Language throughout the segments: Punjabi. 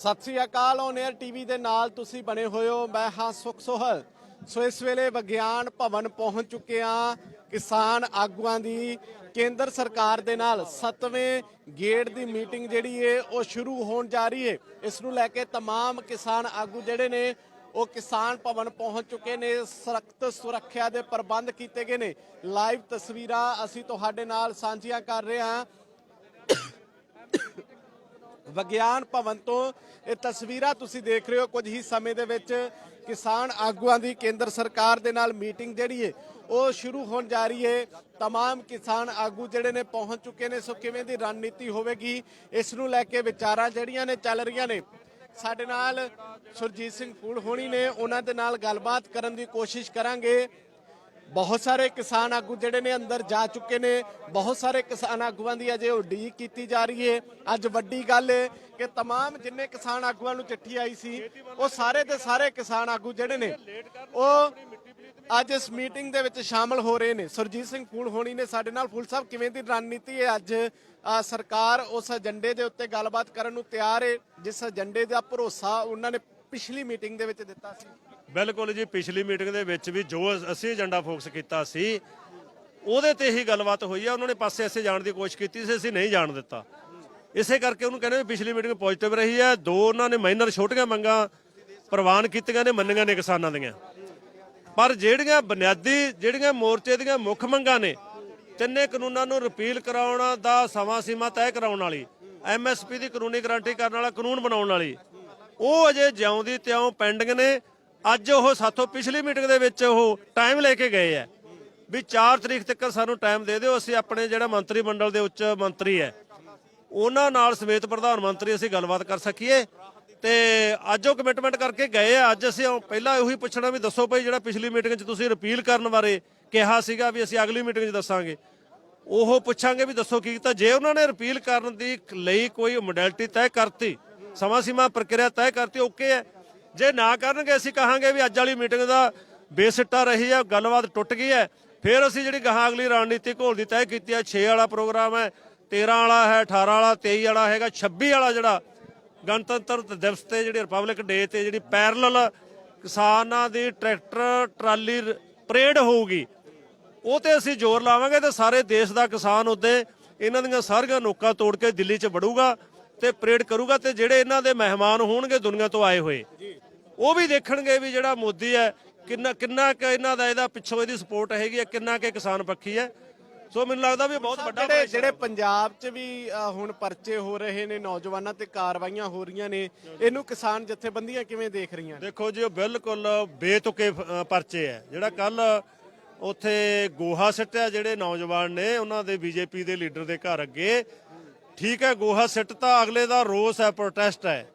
Sat Sri Akal on air TV ਦੇ ਨਾਲ ਤੁਸੀਂ ਬਣੇ ਹੋਏ ਹੋ। ਮੈਂ ਹਾਂ ਸੁਖ ਸੋਹਲ। ਸੋ ਇਸ ਵੇਲੇ ਵਿਗਿਆਨ ਭਵਨ ਪਹੁੰਚ ਚੁੱਕੇ ਆ ਕਿਸਾਨ ਆਗੂਆਂ ਦੀ। ਕੇਂਦਰ ਸਰਕਾਰ ਦੇ ਨਾਲ 7ਵੇਂ ਗੇਟ ਦੀ ਮੀਟਿੰਗ ਜਿਹੜੀ ਏ, ਉਹ ਸ਼ੁਰੂ ਹੋਣ ਜਾ ਰਹੀ ਏ। ਇਸ ਨੂੰ ਲੈ ਕੇ तमाम ਕਿਸਾਨ ਆਗੂ ਜਿਹੜੇ ਨੇ, ਉਹ ਕਿਸਾਨ ਭਵਨ ਪਹੁੰਚ ਚੁੱਕੇ ਨੇ। ਸਖਤ ਸੁਰੱਖਿਆ ਦੇ ਪ੍ਰਬੰਧ ਕੀਤੇ ਗਏ ਨੇ। ਲਾਈਵ ਤਸਵੀਰਾਂ ਅਸੀਂ ਤੁਹਾਡੇ ਨਾਲ ਸਾਂਝੀਆਂ ਕਰ ਰਹੇ ਹਾਂ। ਵਿਗਿਆਨ ਭਵਨ ਤੋਂ ਇਹ ਤਸਵੀਰਾਂ ਤੁਸੀਂ ਦੇਖ ਰਹੇ ਹੋ ਕੁਝ ਹੀ ਸਮੇਂ ਦੇ ਵਿੱਚ ਕਿਸਾਨ ਆਗੂਆਂ ਦੀ ਕੇਂਦਰ ਸਰਕਾਰ ਦੇ ਨਾਲ ਮੀਟਿੰਗ ਜਿਹੜੀ ਹੈ ਉਹ ਸ਼ੁਰੂ ਹੋਣ ਜਾ ਰਹੀ ਹੈ तमाम ਕਿਸਾਨ ਆਗੂ ਜਿਹੜੇ ਨੇ ਪਹੁੰਚ ਚੁੱਕੇ ਨੇ ਸੋ ਕਿਵੇਂ ਦੀ ਰਣਨੀਤੀ ਹੋਵੇਗੀ ਇਸ ਨੂੰ ਲੈ ਕੇ ਵਿਚਾਰਾਂ ਜਿਹੜੀਆਂ ਨੇ ਚੱਲ ਰਹੀਆਂ ਨੇ ਸਾਡੇ ਨਾਲ ਸੁਰਜੀਤ ਸਿੰਘ ਫੂਲ ਹੋਣੀ ਨੇ ਉਹਨਾਂ ਦੇ ਨਾਲ ਗੱਲਬਾਤ ਕਰਨ ਦੀ ਕੋਸ਼ਿਸ਼ ਕਰਾਂਗੇ ਬਹੁਤ ਸਾਰੇ ਕਿਸਾਨ ਆਗੂ ਜਿਹੜੇ ਨੇ ਅੰਦਰ ਜਾ ਚੁੱਕੇ ਨੇ ਬਹੁਤ ਸਾਰੇ ਕਿਸਾਨ ਆਗੂਆਂ ਦੀ ਅਜੇ ਉਡੀਕ ਕੀਤੀ ਜਾ ਰਹੀ ਹੈ ਅੱਜ ਵੱਡੀ ਗੱਲ ਹੈ ਕਿ तमाम ਜਿੰਨੇ ਕਿਸਾਨ ਆਗੂਆਂ ਨੂੰ ਚਿੱਠੀ ਆਈ ਸੀ ਉਹ ਸਾਰੇ ਦੇ ਸਾਰੇ ਕਿਸਾਨ ਆਗੂ ਜਿਹੜੇ ਨੇ ਉਹ ਅੱਜ ਇਸ ਮੀਟਿੰਗ ਦੇ ਵਿੱਚ ਸ਼ਾਮਲ ਹੋ ਰਹੇ ਨੇ ਸੁਰਜੀਤ ਸਿੰਘ ਫੂਲ ਹੋਣੀ ਨੇ ਸਾਡੇ ਨਾਲ ਫੂਲ ਸਾਹਿਬ ਕਿਵੇਂ ਦੀ ਰਣਨੀਤੀ ਹੈ ਅੱਜ ਅ, ਸਰਕਾਰ ਉਸ ਏਜੰਡੇ ਦੇ ਉੱਤੇ ਗੱਲਬਾਤ ਕਰਨ ਨੂੰ ਤਿਆਰ ਹੈ ਜਿਸ ਏਜੰਡੇ ਦਾ ਭਰੋਸਾ ਉਹਨਾਂ ਨੇ ਪਿਛਲੀ ਮੀਟਿੰਗ ਦੇ ਵਿੱਚ ਦਿੱਤਾ ਸੀ ਬਿਲਕੁਲ ਜੀ, ਪਿਛਲੀ ਮੀਟਿੰਗ ਦੇ ਵਿੱਚ ਵੀ ਜੋ ਅਸੀਂ ਏਜੰਡਾ ਫੋਕਸ ਕੀਤਾ ਸੀ, ਉਹਦੇ ਤੇ ਹੀ ਗੱਲਬਾਤ ਹੋਈ ਆ, ਉਹਨਾਂ ਨੇ ਪਾਸੇ ਐਸੇ ਜਾਣ ਦੀ ਕੋਸ਼ਿਸ਼ ਕੀਤੀ ਸੀ, ਅਸੀਂ ਨਹੀਂ ਜਾਣ ਦਿੱਤਾ। ਇਸੇ ਕਰਕੇ ਉਹਨੂੰ ਕਹਿੰਦੇ ਵੀ ਪਿਛਲੀ ਮੀਟਿੰਗ ਪੋਜ਼ਿਟਿਵ ਰਹੀ ਹੈ, ਦੋ ਉਹਨਾਂ ਨੇ ਮਾਈਨਰ ਛੋਟੀਆਂ ਮੰਗਾਂ ਪ੍ਰਵਾਨ ਕੀਤੀਆਂ ਨੇ, ਮੰਨੀਆਂ ਨੇ ਕਿਸਾਨਾਂ ਦੀਆਂ। ਪਰ ਜਿਹੜੀਆਂ ਬੁਨਿਆਦੀ, ਜਿਹੜੀਆਂ ਮੋਰਚੇ ਦੀਆਂ ਮੁੱਖ ਮੰਗਾਂ ਨੇ, ਤਿੰਨੇ ਕਾਨੂੰਨਾਂ ਨੂੰ ਰਿਪੀਲ ਕਰਾਉਣ ਦਾ ਸਮਾਂ ਸੀਮਾ ਤੈਅ ਕਰਾਉਣ ਵਾਲੀ ਐਮਐਸਪੀ ਦੀ ਕਾਨੂੰਨੀ ਗਾਰੰਟੀ ਕਰਨ ਵਾਲਾ ਕਾਨੂੰਨ ਬਣਾਉਣ ਵਾਲੀ, ਉਹ ਅਜੇ ਜਿਉਂ ਦੀ ਤਿਉਂ ਪੈਂਡਿੰਗ ਨੇ ਅੱਜ ਉਹ ਸਾਥੋਂ ਪਿਛਲੀ ਮੀਟਿੰਗ ਦੇ ਵਿੱਚ ਉਹ ਟਾਈਮ ਲੈ ਕੇ ਗਏ ਆ। ਵੀ 4 ਤਰੀਕ ਤੱਕ ਸਾਨੂੰ ਟਾਈਮ ਦੇ ਦਿਓ, ਅਸੀਂ ਆਪਣੇ ਜਿਹੜਾ ਮੰਤਰੀ ਮੰਡਲ ਦੇ ਉੱਚ ਮੰਤਰੀ ਹੈ, ਉਹਨਾਂ ਨਾਲ ਸਮੇਤ ਪ੍ਰਧਾਨ ਮੰਤਰੀ ਅਸੀਂ ਗੱਲਬਾਤ ਕਰ ਸਕੀਏ। ਤੇ ਅੱਜ ਉਹ ਕਮਿਟਮੈਂਟ ਕਰਕੇ ਗਏ ਆ, ਅੱਜ ਅਸੀਂ ਪਹਿਲਾਂ ਉਹੀ ਪੁੱਛਣਾ ਵੀ ਦੱਸੋ ਭਾਈ ਜਿਹੜਾ ਪਿਛਲੀ ਮੀਟਿੰਗ 'ਚ ਤੁਸੀਂ ਰਿਪੀਲ ਕਰਨ ਬਾਰੇ ਕਿਹਾ ਸੀਗਾ ਵੀ ਅਸੀਂ ਅਗਲੀ ਮੀਟਿੰਗ 'ਚ ਦੱਸਾਂਗੇ। ਉਹ ਪੁੱਛਾਂਗੇ ਵੀ ਦੱਸੋ ਕੀ ਕੀਤਾ। ਜੇ ਉਹਨਾਂ ਨੇ ਰਿਪੀਲ ਕਰਨ ਦੀ ਲਈ ਕੋਈ ਮੋਡੈਲਿਟੀ ਤੈਅ ਕਰਤੀ, ਸਮਾਂ ਸੀਮਾ ਪ੍ਰਕਿਰਿਆ ਤੈਅ ਕਰਤੀ ਓਕੇ ਹੈ। ਜੇ ਨਾ ਕਰਨਗੇ, ਅਸੀਂ ਕਹਾਂਗੇ ਵੀ ਅੱਜ ਵਾਲੀ ਮੀਟਿੰਗ ਦਾ ਬੇਸਿੱਟਾ ਰਹੀ ਹੈ ਗੱਲਬਾਤ ਟੁੱਟ ਗਈ ਹੈ। ਫਿਰ ਅਸੀਂ ਜਿਹੜੀ ਗਾਹਾਂ ਅਗਲੀ ਰਣਨੀਤੀ ਘੋਲ ਦੀ ਤੈਅ ਕੀਤੀ ਹੈ 6 ਵਾਲਾ ਪ੍ਰੋਗਰਾਮ ਹੈ 13 ਵਾਲਾ ਹੈ 18 ਵਾਲਾ 23 ਵਾਲਾ ਹੈਗਾ 26 ਵਾਲਾ ਜਿਹੜਾ ਗਣਤੰਤਰ ਦਿਵਸ ਤੇ ਜਿਹੜੀ ਰਿਪਬਲਿਕ ਡੇ ਤੇ ਜਿਹੜੀ ਪੈਰਲਲ ਕਿਸਾਨਾਂ ਦੀ ਟਰੈਕਟਰ, ਟਰਾਲੀ ਪਰੇਡ ਹੋਊਗੀ, ਉਹ ਤੇ ਅਸੀਂ ਜ਼ੋਰ ਲਾਵਾਂਗੇ ਤੇ ਸਾਰੇ ਦੇਸ਼ ਦਾ ਕਿਸਾਨ ਉੱਤੇ ਇਹਨਾਂ ਦੀਆਂ ਸਾਰੀਆਂ ਨੋਕਾਂ ਤੋੜ ਕੇ ਦਿੱਲੀ 'ਚ ਵੜੂਗਾ। ਤੇ ਪਰੇਡ ਕਰੂਗਾ ਤੇ ਜਿਹੜੇ ਇਹਨਾਂ ਦੇ ਮਹਿਮਾਨ ਹੋਣਗੇ ਦੁਨੀਆ ਤੋਂ ਆਏ ਹੋਏ ਉਹ ਵੀ ਦੇਖਣਗੇ ਵੀ ਜਿਹੜਾ ਮੋਦੀ ਹੈ ਕਿੰਨਾ ਕਿੰਨਾ ਕੁ ਇਹਨਾਂ ਦਾ ਇਹਦਾ ਪਿੱਛੋਂ ਇਹਦੀ ਸਪੋਰਟ ਹੈਗੀ ਹੈ ਕਿੰਨਾ ਕਿ ਕਿਸਾਨ ਪੱਖੀ ਹੈ। ਸੋ ਮੈਨੂੰ ਲੱਗਦਾ ਵੀ ਬਹੁਤ ਵੱਡਾ ਜਿਹੜੇ ਜਿਹੜੇ ਪੰਜਾਬ 'ਚ ਵੀ ਹੁਣ ਪਰਚੇ ਹੋ ਰਹੇ ਨੇ ਨੌਜਵਾਨਾਂ ਤੇ ਕਾਰਵਾਈਆਂ ਹੋ ਰਹੀਆਂ ਨੇ ਇਹਨੂੰ ਕਿਸਾਨ ਜਥੇਬੰਦੀਆਂ ਕਿਵੇਂ ਦੇਖ ਰਹੀਆਂ ਨੇ? ਦੇਖੋ ਜੀ ਉਹ ਬਿਲਕੁਲ ਬੇਤੁਕੇ ਪਰਚੇ ਹੈ। ਜਿਹੜਾ ਕੱਲ ਉੱਥੇ ਗੋਹਾ ਸਿੱਟਿਆ ਜਿਹੜੇ ਨੌਜਵਾਨ ਨੇ ਉਹਨਾਂ ਦੇ ਬੀਜੇਪੀ ਦੇ ਲੀਡਰ ਦੇ ਘਰ ਅੱਗੇ ਠੀਕ ਹੈ, ਗੋਹਾ ਸਿੱਟਤਾ ਅਗਲੇ ਦਾ ਰੋਸ ਹੈ ਪ੍ਰੋਟੈਸਟ ਹੈ।